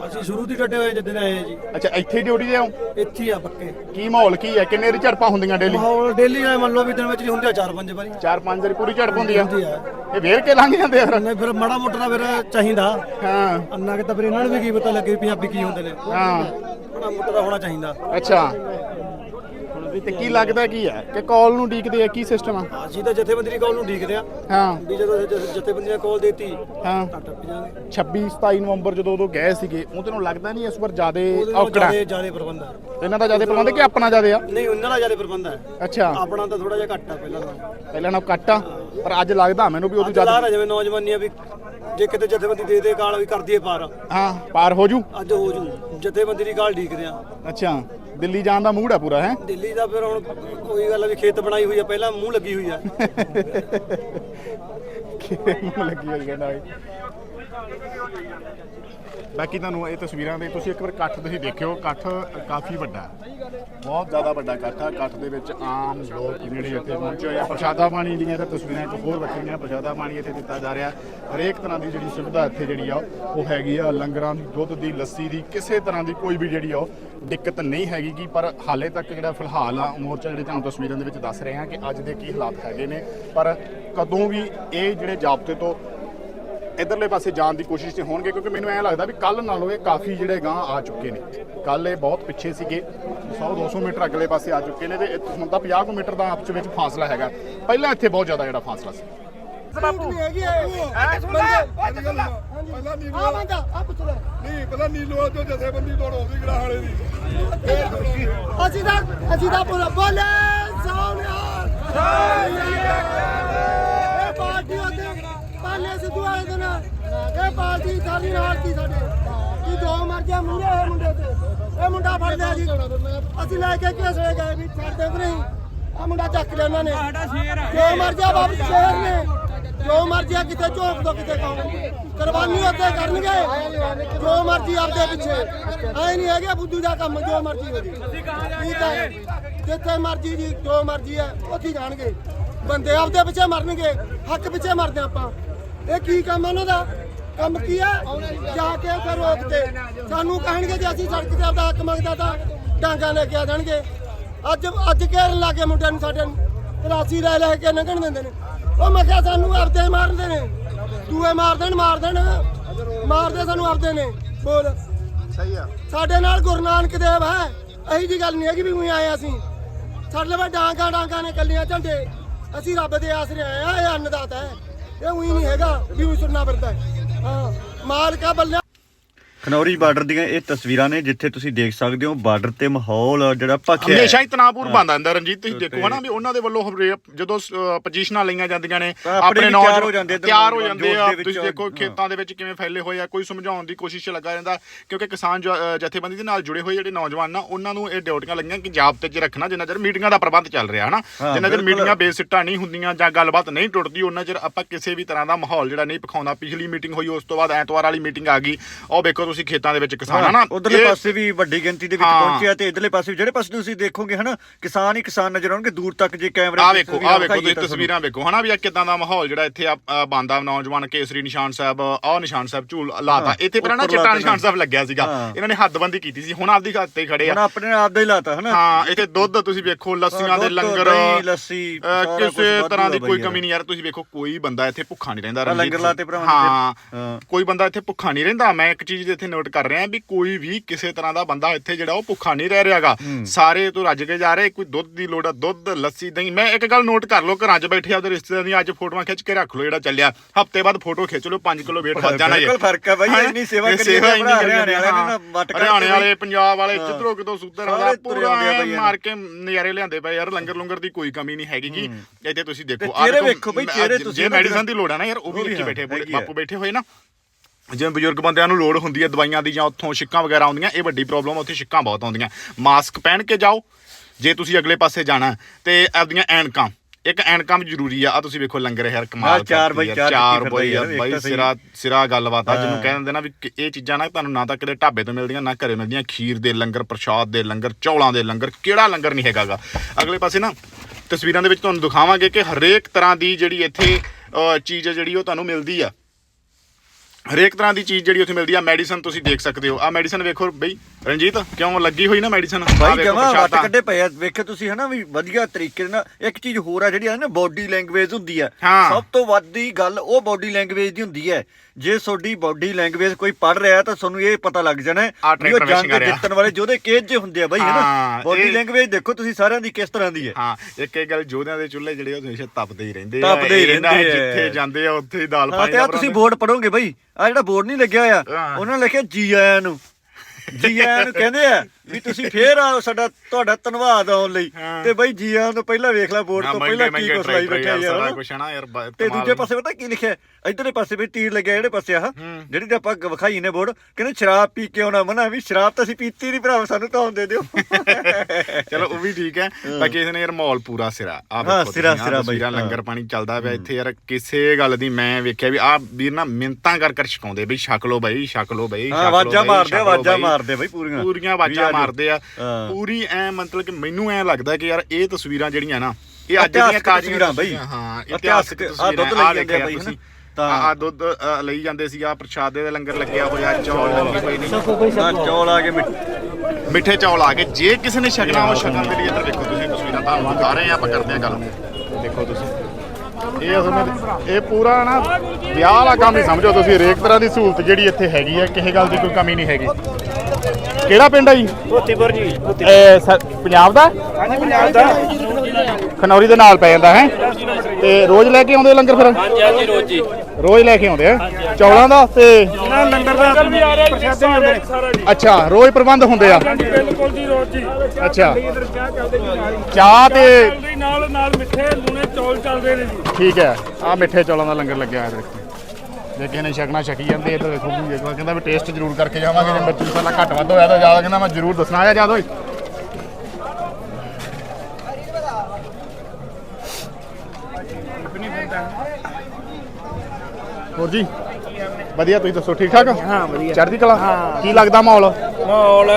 ਅਸੀਂ ਸ਼ੁਰੂ ਦੀ ਡੱਡੇ ਹੋਏ ਜਿੱਦਣ ਆਏ ਜੀ। ਅੱਛਾ ਇੱਥੇ ਡਿਊਟੀ ਤੇ ਹੋ? ਇੱਥੇ ਹੀ ਆ ਪੱਕੇ। ਕੀ ਮਾਹੌਲ ਕੀ ਹੈ? ਕਿੰਨੇ ਦੀ ਝੜਪਾਂ ਹੁੰਦੀਆਂ ਡੇਲੀ ਮਾਹੌਲ ਡੇਲੀ ਐ ਮੰਨ ਲਓ ਵੀ ਦਿਨ ਵਿੱਚ ਹੀ ਹੁੰਦੇ ਆ ਚਾਰ ਪੰਜ ਵਾਰੀ। ਚਾਰ ਪੰਜ ਵਾਰੀ ਪੂਰੀ ਝੜਪ ਹੁੰਦੀ ਆ? ਹੁੰਦੀ ਆ। ਇਹ ਵੇਰ ਕੇ ਲੰਘ ਜਾਂਦੇ ਆ ਫਿਰ? ਨਹੀਂ ਫਿਰ ਮਾੜਾ ਮੋਟਾ ਤਾਂ ਫਿਰ ਚਾਹੀਦਾ। ਹਾਂ। ਅੰਨਾ ਕਿ ਤਾਂ ਫਿਰ ਇਹਨਾਂ ਨੂੰ ਵੀ ਕੀ ਪਤਾ ਲੱਗੇ ਵੀ ਪੰਜਾਬੀ ਕੀ ਹੁੰਦੇ ਨੇ। ਹਾਂ। ਮਾੜਾ ਮੋਟਾ ਤਾਂ ਹੋਣਾ ਚਾਹੀਦਾ। ਅੱਛਾ। ਤੇ ਕੀ ਲੱਗਦਾ ਕੀ ਹੈ? ਕਿ ਕਾਲ ਨੂੰ ਡੀਕਦੇ ਆ ਕੀ ਸਿਸਟਮ ਆ? ਅਸੀਂ ਤਾਂ ਜਥੇਬੰਦੀ ਦੀ ਕਾਲ ਨੂੰ ਡੀਕਦੇ ਆ। ਹਾਂ। ਵੀ ਜਦੋਂ ਜ- ਜਥੇਬੰਦੀ ਨੇ ਕਾਲ ਦਿੱਤੀ ਹਾਂ। ਤਾਂ ਟੱਪ ਜਾਣਗੇ। 26 27 ਨਵੰਬਰ ਜਦੋਂ ਉਦੋਂ ਗਏ ਸੀਗੇ ਉਹਦੇ ਨੂੰ ਲੱਗਦਾ ਨਹੀਂ ਇਸ ਵਾਰ ਜ਼ਿਆਦੇ ਔਕੜਾ? ਜ਼ਿਆਦੇ ਜ਼ਿਆਦੇ ਪ੍ਰਬੰਧ ਆ। ਇਹਨਾਂ ਦਾ ਜ਼ਿਆਦੇ ਪ੍ਰਬੰਧ ਕਿ ਆਪਣਾ ਜ਼ਿਆਦੇ ਆ? ਨਹੀਂ ਉਹਨਾਂ ਦਾ ਜ਼ਿਆਦੇ ਪ੍ਰਬੰਧ ਹੈ ਅੱਛਾ। ਆਪਣਾ ਤਾਂ ਥੋੜਾ ਜਿਹਾ ਘੱਟ ਆ ਪਹਿਲਾਂ ਨਾਲੋਂ। ਪਹਿਲਾਂ ਨਾਲ ਕੱਟ ਆ? ਪਰ ਅੱਜ ਲੱਗਦਾ ਮੈਨੂੰ ਵੀ ਉਦੋਂ ਅੱਜ ਜ਼ਿਆਦਾ ਜਿਵੇਂ ਨੌਜਵਾਨੀ ਆ ਵੀ ਜੇ ਕਿਤੇ ਜਥੇਬੰਦੀ ਦੇ ਦੇ ਕਾਲ ਵੀ ਕਰਦੀ ਏ ਪਾਰ। ਹਾਂ ਪਾਰ ਹੋ ਜੂ? ਅੱਜ ਹੋ ਜੂ। ਜਥੇਬੰਦੀ ਦੀ ਕਾਲ ਡੀਕਦੇ ਆ। ਅੱਛਾ। ਦਿੱਲੀ ਜਾਣ ਦਾ ਮੂਡ ਆ ਪੂਰਾ ਹੈ ਦਿੱਲੀ ਦਾ ਫਿਰ ਹੁਣ ਉਹੀ ਗੱਲ ਆ ਵੀ ਖੇਤ ਬਣਾਈ ਹੋਈ ਆ ਪਹਿਲਾਂ ਮੂੰਹ ਲੱਗੀ ਹੋਈ ਆ ਕਿਵੇਂ ਲੱਗੀ ਹੋਈ ਕਹਿੰਦਾ ਇਹ। ਬਾਕੀ ਤੁਹਾਨੂੰ ਇਹ ਤਸਵੀਰਾਂ ਦੇ ਤੁਸੀਂ ਇੱਕ ਵਾਰ ਇਕੱਠ ਤੁਸੀਂ ਦੇਖਿਓ, ਇਕੱਠ ਕਾਫੀ ਵੱਡਾ ਹੈ। ਬਹੁਤ ਜ਼ਿਆਦਾ ਵੱਡਾ ਇਕੱਠ ਹੈ। ਇਕੱਠ ਦੇ ਵਿੱਚ ਆਮ ਲੋਕ ਜਿਹੜੇ ਇੱਥੇ ਪਹੁੰਚੇ ਹੋਏ ਆ। ਪ੍ਰਸ਼ਾਦਾ ਪਾਣੀ ਦੀਆਂ ਤਾਂ ਤਸਵੀਰਾਂ ਇੱਕ ਹੋਰ ਵੱਖਰੀਆਂ ਪ੍ਰਸ਼ਾਦਾ ਪਾਣੀ ਇੱਥੇ ਦਿੱਤਾ ਜਾ ਰਿਹਾ। ਹਰੇਕ ਤਰ੍ਹਾਂ ਦੀ ਜਿਹੜੀ ਸੁਵਿਧਾ ਇੱਥੇ ਜਿਹੜੀ ਆ, ਉਹ ਹੈਗੀ ਆ। ਲੰਗਰਾਂ ਦੀ, ਦੁੱਧ ਦੀ, ਲੱਸੀ ਦੀ, ਕਿਸੇ ਤਰ੍ਹਾਂ ਦੀ ਕੋਈ ਵੀ ਜਿਹੜੀ ਆ, ਉਹ ਦਿੱਕਤ ਨਹੀਂ ਹੈਗੀ ਗੀ ਪਰ ਹਾਲੇ ਤੱਕ ਜਿਹੜਾ ਫਿਲਹਾਲ ਆ, ਮੋਰਚਾ ਜਿਹੜੇ ਤੁਹਾਨੂੰ ਤਸਵੀਰਾਂ ਦੇ ਵਿੱਚ ਦੱਸ ਰਹੇ ਹਾਂ ਕਿ ਅੱਜ ਦੇ ਕੀ ਹਾਲਾਤ ਹੈਗੇ ਨੇ। ਪਰ ਕਦੋਂ ਵੀ ਇਹ ਜਿਹੜੇ ਜਾਬਤੇ ਤੋਂ ਇਧਰਲੇ ਪਾਸੇ ਜਾਣ ਦੀ ਕੋਸ਼ਿਸ਼ ਤੇ ਹੋਣਗੇ ਕਿਉਂਕਿ ਮੈਨੂੰ ਐਂ ਲੱਗਦਾ ਵੀ ਕੱਲ ਨਾਲੋਂ ਇਹ ਕਾਫੀ ਜਿਹੜੇ ਗਾਂ ਆ ਚੁੱਕੇ ਨੇ। ਕੱਲ ਇਹ ਬਹੁਤ ਪਿੱਛੇ ਸੀਗੇ 100 200 ਮੀਟਰ ਅਗਲੇ ਪਾਸੇ ਆ ਚੁੱਕੇ ਨੇ ਤੇ ਹੁਣ ਤਾਂ 50 ਕੁ ਮੀਟਰ ਦਾ ਆਪਸ ਵਿੱਚ ਫਾਸਲਾ ਹੈਗਾ। ਪਹਿਲਾਂ ਇੱਥੇ ਬਹੁਤ ਜ਼ਿਆਦਾ ਜਿਹੜਾ ਫਾਸਲਾ ਸੀ। ਨਹੀਂ ਪਹਿਲਾਂ ਨੀਲੋ ਤੋਂ ਜਥੇਬੰਦੀ ਤੋੜ ਆਉਂਦੀ ਗੜਾ ਵਾਲੇ ਦੀ। ਅਸੀਂ ਤਾਂ ਅਸੀਂ ਤਾਂ ਪੂਰਾ ਬੋਲੇ ਸੋਨਿਆਰ ਇਹ ਪਾਰਟੀ ਪਾਲੇ ਸਿੱਧੂ ਆਏ ਦਿਨ ਇਹ ਪਾਰਟੀ ਸਾਡੀ ਕੀ ਸਾਡੇ। ਕੀ ਦੋ ਮਰ ਗਿਆ ਮੁੰਡੇ ਇਹ ਮੁੰਡੇ ਤੇ? ਇਹ ਮੁੰਡਾ ਫੜ ਲਿਆ ਜੀ। ਅਸੀਂ ਲੈ ਕੇ ਕੇਸ ਲੈ ਗਏ ਵੀ ਛੱਡ ਦੇ ਕਿ ਨਹੀਂ। ਆ ਮੁੰਡਾ ਚੱਕ ਲਿਆ ਉਹਨਾਂ ਨੇ। ਜੋ ਮਰ ਗਿਆ ਬਾਬੂ ਸ਼ੇਰ ਨੇ। ਜੋ ਮਰਜ਼ੀ ਆ ਕਿਤੇ ਝੋਕ ਦੋ ਕਿਤੇ ਕਹੋ ਕੁਰਬਾਨੀ ਉੱਤੇ ਕਰਨਗੇ। ਜੋ ਮਰਜ਼ੀ ਆਪਦੇ ਪਿੱਛੇ। ਐ ਨਹੀਂ ਹੈਗਾ ਬੁੱਧੂ ਦਾ ਕੰਮ ਜੋ ਮਰਜ਼ੀ ਹੋ ਜੀ। ਠੀਕ ਹੈ ਜਿੱਥੇ ਮਰਜ਼ੀ ਜੀ ਜੋ ਮਰਜ਼ੀ ਹੈ ਉੱਥੇ ਜਾਣਗੇ। ਬੰਦੇ ਆਪਦੇ ਪਿੱਛੇ ਮਰਨਗੇ। ਹੱਕ ਪਿੱਛੇ ਮਰਦੇ ਆਪਾਂ। ਇਹ ਕੀ ਕੰਮ ਉਹਨਾਂ ਦਾ? ਕੰਮ ਕੀ ਆ? ਜਾ ਕੇ ਉੱਥੇ ਰੋਕ ਤੇ। ਸਾਨੂੰ ਕਹਿਣਗੇ ਜੇ ਅਸੀਂ ਸੜਕ ਤੇ ਆਪਦਾ ਹੱਕ ਮੰਗਦਾ ਤਾਂ ਡਾਂਗਾ ਲੈ ਕੇ ਆ ਜਾਣਗੇ। ਅੱਜ ਅੱਜ ਘੇਰਨ ਲੱਗੇ ਮੁੰਡਿਆਂ ਨੂੰ ਸਾਡੇ ਨੂੰ। ਤਲਾਸੀ ਲੈ ਲੈ ਕੇ ਲੰਘਣ ਦਿੰਦੇ ਨੇ। ਉਹ ਮੈਂ ਕਿਹਾ ਸਾਨੂੰ ਆਪਦੇ ਮਾਰਦੇ ਨੇ। ਦੂਏ ਮਾਰ ਦੇਣ ਮਾਰ ਦੇਣ। ਮਾਰਦੇ ਸਾਨੂੰ ਆਪਦੇ ਨੇ। ਬੋਲ। ਸਹੀ ਆ। ਸਾਡੇ ਨਾਲ ਗੁਰੂ ਨਾਨਕ ਦੇਵ ਹੈ। ਇਹੀ ਜੀ ਗੱਲ ਨਹੀਂ ਹੈਗੀ ਵੀ ਉਹੀ ਆਏ ਅਸੀਂ। ਸਾਡੇ ਲਈ ਡਾਂਗਾ ਡਾਂਗਾ ਨੇ ਕੱਲੀਆਂ ਝੰਡੇ। ਅਸੀਂ ਰੱਬ ਦੇ ਆਸਰੇ ਆਏ ਆ ਇਹ ਅੰਨਦਾਤਾ ਹੈ। ਇਹ ਉਹੀ ਨਹੀਂ ਹੈਗਾ ਵੀ ਉਹ ਸੁਣਨਾ ਫਿਰਦਾ ਹੈ। ਹਾਂ ਮਾਲਕਾ ਬੱਲੇ ਖਨੌਰੀ ਬਾਰਡਰ ਦੀਆਂ ਇਹ ਤਸਵੀਰਾਂ ਨੇ ਜਿੱਥੇ ਤੁਸੀਂ ਦੇਖ ਸਕਦੇ ਹੋ ਬਾਰਡਰ ਤੇ ਮਾਹੌਲ ਜਿਹੜਾ ਭਖਿਆ। ਹਮੇਸ਼ਾ ਹੀ ਤਣਾਅਪੂਰ ਬੰਦਾ ਅੰਦਰ ਰਣਜੀਤ ਤੁਸੀਂ ਦੇਖੋ ਹਨਾ ਵੀ ਉਹਨਾਂ ਦੇ ਵੱਲੋਂ ਜਦੋਂ ਪੋਜੀਸ਼ਨਾਂ ਲਈਆਂ ਜਾਂਦੀਆਂ ਨੇ ਆਪਣੇ ਨੌਜਵਾਨ ਤਿਆਰ ਹੋ ਜਾਂਦੇ ਤਿਆਰ ਹੋ ਜਾਂਦੇ ਆ ਤੁਸੀਂ ਦੇਖੋ। ਖੇਤਾਂ ਦੇ ਵਿੱਚ ਕਿਵੇਂ ਫੈਲੇ ਹੋਏ ਆ ਕੋਈ ਸਮਝਾਉਣ ਦੀ ਕੋਸ਼ਿਸ਼ ਲੱਗਾ ਰਹਿੰਦਾ ਕਿਉਂਕਿ ਕਿਸਾਨ ਜਥੇਬੰਦੀ ਦੇ ਨਾਲ ਜੁੜੇ ਹੋਏ ਜਿਹੜੇ ਨੌਜਵਾਨ ਆ ਉਹਨਾਂ ਨੂੰ ਇਹ ਡਿਊਟੀਆਂ ਲੱਗੀਆਂ ਕਿ ਜਾਬਤੇ 'ਚ ਰੱਖਣਾ ਜਿੰਨਾ ਚਿਰ ਮੀਟਿੰਗਾਂ ਦਾ ਪ੍ਰਬੰਧ ਚੱਲ ਰਿਹਾ ਹਨਾ ਜਿੰਨਾ ਚਿਰ। ਮੀਟਿੰਗਾਂ ਬੇਸਿੱਟਾ ਨਹੀਂ ਹੁੰਦੀਆਂ ਜਾਂ ਗੱਲਬਾਤ ਨਹੀਂ ਟੁੱਟਦੀ ਉਹਨਾਂ ਚਿਰ ਆਪਾਂ ਕਿਸੇ ਵੀ ਤਰ੍ਹਾਂ ਦਾ ਮਾਹੌਲ ਜਿਹੜਾ ਨਹੀਂ ਪਖਾਉਂਦਾ ਪਿਛਲੀ ਮੀਟਿੰਗ ਹੋਈ ਉਸ ਤੋਂ ਬਾਅਦ ਐਤਵਾਰ ਵਾਲੀ ਮੀਟਿੰਗ ਆ ਗਈ ਉਹ ਵੇਖੋ ਤੁਸੀਂ ਖੇਤਾਂ ਦੇ ਵਿੱਚ ਕਿਸਾਨ ਆ ਨਾ ਉਧਰਲੇ ਇਹ- ਪਾਸੇ ਵੀ ਵੱਡੀ ਗਿਣਤੀ ਦੇ ਵਿੱਚ ਹਾਂ। ਪਹੁੰਚਿਆ ਤੇ ਇਧਰਲੇ ਪਾਸੇ ਵੀ ਜਿਹੜੇ ਪਾਸੇ ਤੁਸੀਂ ਦੇਖੋਗੇ ਹਨਾ ਕਿਸਾਨ ਹੀ ਕਿਸਾਨ ਨਜ਼ਰ ਆਉਣਗੇ ਦੂਰ ਤੱਕ ਜੇ ਕੈਮਰੇ ਆ ਵੇਖੋ ਆ ਵੇਖੋ ਤੁਸੀਂ। ਤਸਵੀਰਾਂ ਵੇਖੋ ਹਨਾ ਵੀ ਆ ਕਿਦਾਂ ਦਾ ਮਾਹੌਲ ਜਿਹੜਾ ਇੱਥੇ ਆ ਬਾਂਦਾ ਨੌਜਵਾਨ ਕੇਸਰੀ ਨਿਸ਼ਾਨ ਸਾਹਿਬ ਆਹ ਨਿਸ਼ਾਨ ਸਾਹਿਬ ਝੂਲ ਲਾਤਾ ਹਾਂ, ਇੱਥੇ ਪਹਿਲਾਂ ਨਾ ਉੱਪਰ ਚਿੱਟਾ ਲਾਤੇ ਨਿਸ਼ਾਨ ਨੇ। ਸਾਹਿਬ ਲੱਗਿਆ ਸੀਗਾ ਹਾਂ। ਇਹਨਾਂ ਨੇ ਹੱਦਬੰਦੀ ਕੀਤੀ ਸੀ ਹੁਣ ਆਪਦੀ ਹੱਦ ਤੇ ਖੜੇ ਹੁਣ ਆ ਆਪਣੇ ਆਪ ਦਾ ਹੀ ਲਾਤਾ ਹਨਾ ਹਾਂ ਇੱਥੇ ਦੁੱਧ ਤੁਸੀਂ ਵੇਖੋ ਲੱਸੀਆਂ ਦੇ ਦੁੱਧ, ਲੰਗਰ ਦਹੀਂ, ਲੱਸੀ, ਅਹ, ਸਾਰਾ ਕੁਛ ਕਿਸੇ ਵਾਧੂ ਤਰ੍ਹਾਂ ਦੀ ਆ ਕੋਈ ਕਮੀ ਨਹੀਂ ਯਾਰ ਤੁਸੀਂ ਵੇਖੋ ਕੋਈ ਬੰਦਾ ਇੱਥੇ ਭੁੱਖਾ ਨਹੀਂ ਰਹਿੰਦਾ ਰਣਜੀਤ ਲੰਗਰ ਸਿੰਘ। ਲਾਤੇ ਭਰਾਵਾਂ ਨੇ ਹਾਂ ਹਾਂ। ਕੋਈ ਬੰਦਾ ਇੱਥੇ ਭੁੱਖਾ ਨਹੀਂ ਰਹਿੰਦਾ ਮੈਂ ਇੱਕ ਚੀਜ਼ ਇੱਥੇ ਨੋਟ ਕਰ ਰਿਹਾ ਵੀ ਕੋਈ ਵੀ ਕਿਸੇ ਤਰ੍ਹਾਂ ਦਾ ਬੰਦਾ ਇੱਥੇ ਜਿਹੜਾ ਉਹ ਭੁੱਖਾ ਨਹੀਂ ਰਹਿ ਰਿਹਾਗਾ। ਸਾਰੇ ਤੋਂ ਰੱਜ ਕੇ ਜਾ ਰਹੇ ਕੋਈ ਦੁੱਧ ਦੀ ਲੋੜ ਆ ਦੁੱਧ ਲੱਸੀ ਦਹੀਂ। ਮੈਂ ਇੱਕ ਗੱਲ ਨੋਟ ਕਰ ਲਓ ਘਰਾਂ 'ਚ ਬੈਠੇ ਆਪਦੇ ਰਿਸ਼ਤੇਦਾਰਾਂ ਦੀਆਂ ਅੱਜ ਫੋਟੋਆਂ ਖਿੱਚ ਕੇ ਰੱਖ ਲਓ ਜਿਹੜਾ ਚੱਲਿਆ। ਹਫ਼ਤੇ ਬਾਅਦ ਫੋਟੋ ਖਿੱਚ ਲਓ 5 ਕਿਲੋ weight ਵੱਧ ਜਾਣਾ ਬਿਲਕੁਲ ਫ਼ਰਕ ਹੈ ਬਾਈ? ਇੰਨੀ ਸੇਵਾ ਕਰੀ ਆ, ਕਰੀ ਹਰਿਆਣੇ ਵਾਲਿਆਂ ਨੇ ਵੱਟ ਕੱਢ ਹਰਿਆਣੇ ਵਾਲੇ ਪੰਜਾਬ ਵਾਲੇ ਜਿੱਧਰੋਂ ਕਿਤੋਂ ਸੁੱਧਰ ਸਾਰੇ ਵਾਲਾ ਪੂਰਾ ਆ ਮਾਰ ਕੇ ਨਜ਼ਾਰੇ ਲਿਆਂਦੇ ਪਏ ਯਾਰ ਲੰਗਰ ਲੰਗਰ ਦੀ ਕੋਈ ਕਮੀ ਨਹੀਂ ਹੈਗੀ ਗੀ। ਇੱਥੇ ਤੁਸੀਂ ਦੇਖੋ ਚਿਹਰੇ ਦੇਖੋ, ਵੇਖੋ ਬਈ, ਚਿਹਰੇ ਜੇ ਮੈਡੀਸਨ ਦੀ ਲੋੜ ਹੈ ਨਾ ਯਾਰ ਉਹ ਵੀ ਲਿਖੀ ਬੈਠੇ ਆ। ਬਾਪੂ ਬੈਠੇ ਹੋਏ ਨਾ। ਜਿਵੇਂ ਬਜ਼ੁਰਗ ਬੰਦਿਆਂ ਨੂੰ ਲੋੜ ਹੁੰਦੀ ਹੈ ਦਵਾਈਆਂ ਦੀ ਜਾਂ ਉੱਥੋਂ ਛਿੱਕਾਂ ਵਗੈਰਾ ਆਉਂਦੀਆਂ ਇਹ ਵੱਡੀ ਪ੍ਰੋਬਲਮ ਉੱਥੇ ਛਿੱਕਾਂ ਬਹੁਤ ਆਉਂਦੀਆਂ ਮਾਸਕ ਪਹਿਨ ਕੇ ਜਾਓ ਜੇ ਤੁਸੀਂ ਅਗਲੇ ਪਾਸੇ ਜਾਣਾ ਤੇ ਆਪਦੀਆਂ ਐਨਕਾਂ ਇੱਕ ਐਨਕਾਂ ਵੀ ਜ਼ਰੂਰੀ ਆ ਆ ਤੁਸੀਂ ਵੇਖੋ ਲੰਗਰ ਯਾਰ ਕਮਾਲ ਚਾਰ ਬਾਈ ਚਾਰ ਬਾਈ ਯਾਰ ਬਾਈ। ਸਿਰਾ ਸਿਰਾ ਗੱਲਬਾਤ ਆ ਜਿਹਨੂੰ ਹਾਂ। ਕਹਿ ਦਿੰਦੇ ਨਾ ਵੀ ਇਹ ਚੀਜ਼ਾਂ ਨਾ ਤੁਹਾਨੂੰ ਨਾ ਤਾਂ ਕਿਤੇ ਢਾਬੇ ਤੋਂ ਮਿਲਦੀਆਂ ਨਾ ਘਰੇ ਮਿਲਦੀਆਂ ਖੀਰ ਦੇ ਲੰਗਰ ਪ੍ਰਸ਼ਾਦ ਦੇ ਲੰਗਰ ਚੌਲਾਂ ਦੇ ਲੰਗਰ ਕਿਹੜਾ ਲੰਗਰ ਨਹੀਂ ਹੈਗਾਗਾ ਅਗਲੇ ਪਾਸੇ ਨਾ ਤਸਵੀਰਾਂ ਦੇ ਵਿੱਚ ਤੁਹਾਨੂੰ ਦਿਖਾਵਾਂਗੇ ਕਿ ਹਰੇਕ ਤਰ੍ਹਾਂ ਦੀ ਜਿਹੜੀ ਇੱਥੇ ਚੀਜ਼ ਜਿਹੜੀ ਉਹ ਤੁਹਾਨੂੰ ਮਿਲਦੀ ਆ ਹਰੇਕ ਤਰ੍ਹਾਂ ਦੀ ਚੀਜ਼ ਜਿਹੜੀ ਉੱਥੇ ਮਿਲਦੀ ਆ ਮੈਡੀਸਨ ਤੁਸੀਂ ਦੇਖ ਸਕਦੇ ਹੋ। ਆ ਮੈਡੀਸਨ ਵੇਖੋ ਬਈ। ਰਣਜੀਤ ਕਿਉਂ ਲੱਗੀ ਹੋਈ ਨਾ ਮੈਡੀਸਨ ਬਾਈ ਜਮਾ ਵੱਟ ਕੱਢੇ ਪਏ ਆ ਵੇਖੋ ਤੁਸੀਂ ਹਨਾ ਵੀ ਵਧੀਆ ਤਰੀਕੇ ਨਾਲ ਇੱਕ ਚੀਜ਼ ਹੋਰ ਆ ਜਿਹੜੀ ਆ ਨਾ ਬੋਡੀ ਲੈਂਗੁਏਜ ਹੁੰਦੀ ਆ ਹਾਂ। ਸਭ ਤੋਂ ਵੱਡੀ ਗੱਲ ਉਹ ਬੋਡੀ ਲੈਂਗੁਏਜ ਦੀ ਹੁੰਦੀ ਹੈ ਜੇ ਤੁਹਾਡੀ ਬੋਡੀ ਲੈਂਗੁਏਜ ਕੋਈ ਪੜ ਰਿਹਾ ਤਾਂ ਤੁਹਾਨੂੰ ਇਹ ਪਤਾ ਲੱਗ ਜਾਣਾ ਹੈ ਵੀ ਉਹ ਜੰਗ। ਜਿੱਤਣ ਵਾਲੇ ਯੋਧੇ ਕਿਹ ਜੇ ਹੁੰਦੇ ਆ ਬਾਈ ਹਾਂ, ਹਨਾ ਬੋਡੀ ਲੈਂਗੁਏਜ ਦੇਖੋ ਤੁਸੀਂ ਸਾਰਿਆਂ ਦੀ ਕਿਸ ਤਰ੍ਹਾਂ ਦੀ ਹੈ ਹਾਂ ਇੱਕ ਇੱਕ ਗੱਲ ਜੋਧਿਆਂ ਦੇ ਚੁੱਲ੍ਹੇ ਜਿਹੜੇ ਉਹ ਹਮੇਸ਼ਾ ਤਪਦੇ ਹੀ ਰਹਿੰਦੇ ਆ ਤਪਦੇ ਹੀ ਰਹਿੰਦੇ ਆ। ਜਿੱਥੇ ਜਾਂਦੇ ਆ ਉੱਥੇ ਹੀ ਦਾਲ ਹਾਂ ਤੇ ਆ ਦਾ ਤੁਸੀਂ। ਬੋਰਡ ਪੜੋਗੇ ਬਾਈ ਆ ਜਿਹੜਾ ਬੋਰਡ ਨਹੀਂ ਲੱਗਿਆ ਹੋਇਆ ਹਾਂ। ਉਹਨਾਂ ਨੇ ਲਿਖਿਆ ਜੀ ਆਇਆਂ ਨੂੰ ਜੀ ਆਇਆਂ ਨੂੰ ਕਹਿੰਦੇ ਆ ਵੀ ਤੁਸੀਂ ਫੇਰ ਆਓ ਸਾਡਾ ਤੁਹਾਡਾ ਧੰਨਵਾਦ ਆਉਣ ਲਈ। ਤੇ ਬਾਈ ਜੀ ਆਇਆਂ ਨੂੰ ਪਹਿਲਾਂ ਵੇਖ ਲੈ ਬੋਰਡ ਤੋਂ ਪਹਿਲਾਂ ਕੀ ਕੁਛ ਲਾਈ ਬੈਠੇ ਯਾਰ। ਕੁਛ ਨਾ ਯਾਰ ਤੇ ਦੂਜੇ ਪਾਸੇ ਪਤਾ ਕੀ ਲਿਖਿਆ ਇਧਰਲੇ ਪਾਸੇ ਵੀ ਤੀਰ ਲੱਗਿਆ ਜਿਹੜੇ ਪਾਸੇ ਆਹ ਜਿਹੜੀ ਤੇ ਆਪਾਂ ਵਿਖਾਈ ਨੇ ਬੋਰਡ ਕਹਿੰਦੇ ਸ਼ਰਾਬ ਪੀ ਕੇ ਆਉਣਾ ਮਨਾ ਵੀ ਸ਼ਰਾਬ ਤਾਂ ਅਸੀਂ ਪੀਤੀ ਨਹੀਂ ਭਰਾ ਸਾਨੂੰ ਤਾਂ ਆਉਂਦੇ ਦਿਓ ਚਲੋ ਉਹ ਵੀ ਠੀਕ ਹੈ ਤਾਂ ਕਿਸੇ ਨੇ ਯਾਰ ਮਾਹੌਲ ਪੂਰਾ ਸਿਰਾ ਆ ਸਿਰਾ- ਸਿਰਾ ਬਾਈ। ਲੰਗਰ ਪਾਣੀ ਚੱਲਦਾ ਪਿਆ ਇੱਥੇ ਯਾਰ ਕਿਸੇ ਗੱਲ ਦੀ ਮੈਂ ਵੇਖਿਆ ਵੀ ਆ ਵੀਰ ਨਾ ਮਿੰਤਾਂ ਕਰ ਕਰ ਛਕਾਉਂਦੇ ਬਈ ਛਕ ਲੋ ਬਈ ਛਕ ਲੋ ਬਈ ਆਵਾਜ਼ਾਂ ਮਾਰਦੇ ਆਵਾਜ਼ਾਂ। ਮਾਰਦੇ ਬਈ ਪੂਰੀਆਂ ਪੂਰੀਆਂ ਆਵਾਜ਼ਾਂ। ਮਾਰਦੇ ਆ। ਪੂਰੀ ਐ ਮਤਲਬ ਕਿ ਮੈਨੂੰ ਐ ਲੱਗਦਾ ਕਿ ਯਾਰ ਇਹ ਤਸਵੀਰਾਂ ਜਿਹੜੀਆਂ ਨਾ ਇਹ ਅੱਜ ਦੀਆਂ ਤਸਵੀਰਾਂ ਬਈ। ਹਾਂ ਇਤਿਹਾਸਕ, ਇਤਿਹਾਸਕ ਆਹ ਦੁੱਧ ਤਸਵੀਰਾਂ ਲਈ ਆ ਜਾਂਦੇ ਆ ਬਈ, ਤੁਸੀਂ। ਹਨਾ? ਤਾਂ- ਆ ਦੁੱਧ ਲਈ ਜਾਂਦੇ ਸੀ ਆ ਪ੍ਰਸ਼ਾਦੇ ਦੇ ਲੰਗਰ ਲੱਗਿਆ ਹੋਇਆ ਚੌਲ ਲੱਗੇ ਹੋਏ ਨੇ। ਚੌਲ ਆ ਕੇ ਮਿੱਠ- ਚੌਲ ਆ ਗਏ। ਜੇ ਕਿਸੇ ਨੇ ਛਕਣਾ ਉਹ ਛਕਣ ਦੇ ਲਈ ਇੱਧਰ ਦੇਖੋ ਤੁਸੀਂ ਤਸਵੀਰਾਂ ਤੁਹਾਨੂੰ ਦਿਖਾ ਰਹੇ ਆ ਆਪਾਂ ਕਰਦੇ ਆ ਗੱਲ। ਦੇਖੋ ਤੁਸੀਂ। ਇਹ ਅਸਲ ਇਹ ਪੂਰਾ ਨਾ ਵਿਆਹ ਵਾਲਾ ਕੰਮ ਹੀ ਸਮਝੋ ਤੁਸੀਂ। ਹਰੇਕ ਤਰ੍ਹਾਂ ਦੀ ਸਹੂਲਤ ਜਿਹੜੀ ਇੱਥੇ ਹੈਗੀ ਹੈ ਕਿਸੇ ਗੱਲ ਦੀ ਕੋਈ ਕਮੀ ਨਹੀਂ ਹੈਗੀ। ਕਿਹੜਾ ਪਿੰਡ ਆ ਜੀ? ਭੋਤੀਪੁਰ ਜੀ ਇਹ ਪੰਜਾਬ ਦਾ? ਹਾਂਜੀ ਪੰਜਾਬ ਦਾ। ਖਨੌਰੀ ਦੇ ਨਾਲ ਪੈ ਜਾਂਦਾ ਹੈ? ਤੇ ਰੋਜ਼ ਲੈ ਕੇ ਆਉਂਦੇ ਹੋ ਲੰਗਰ ਫਿਰ ਹਾਂਜੀ ਹਾਂਜੀ ਰੋਜ਼ ਜੀ। ਰੋਜ਼ ਲੈ ਕੇ ਆਉਂਦੇ ਆ। ਚੌਲਾਂ ਦਾ ਤੇ ਨਾ ਲੰਗਰ ਦਾ ਸਾਰਾ ਸਾਰਾ ਜੀ। ਅੱਛਾ ਰੋਜ਼ ਪ੍ਰਬੰਧ ਹੁੰਦੇ ਆ। ਹਾਂਜੀ ਬਿਲਕੁਲ ਜੀ ਰੋਜ਼ ਜੀ। ਅੱਛਾ। ਇਧਰ ਚਾਹ ਚੱਲਦੇ ਜੀ ਨਾਲ ਹੀ। ਚਾਹ ਤੇ ਚੱਲਦੀ ਨਾਲ ਨਾਲ ਮਿੱਠੇ ਲੂਣੇ ਚੌਲ ਚੱਲਦੇ ਨੇ ਜੀ। ਠੀਕ ਹੈ। ਆ ਮਿੱਠੇ ਚੌਲਾਂ ਦਾ ਲੰਗਰ ਲੱਗਿਆ ਹੋਇਆ ਦੇਖੋ। ਜੇ ਕਿਸੇ ਨੇ ਛਕਣਾ ਛਕੀ ਜਾਂਦੇ ਇੱਧਰ ਦੇਖੋ ਵੀ ਇੱਕ ਵਾਰ ਕਹਿੰਦਾ ਵੀ ਟੇਸਟ ਜ਼ਰੂਰ ਕਰਕੇ ਜਾਵਾਂਗੇ ਜੇ ਮਿਰਚ ਮਸਾਲਾ ਘੱਟ ਵੱਧ ਹੋਇਆ ਤਾਂ ਜ਼ਿਆਦਾ ਕਹਿੰਦਾ ਮੈਂ ਜ਼ਰੂਰ ਦੱਸਣਾ ਆ ਜ਼ਿਆਦਾ ਹੋਈ ਹੋਰ ਜੀ? ਵਧੀਆ ਤੁਸੀਂ ਦੱਸੋ ਠੀਕ ਠਾਕ ਹਾਂ? ਵਧੀਆ। ਚੜ੍ਹਦੀ ਕਲਾ? ਕੀ ਲੱਗਦਾ ਮਾਹੌਲ? ਮਾਹੌਲ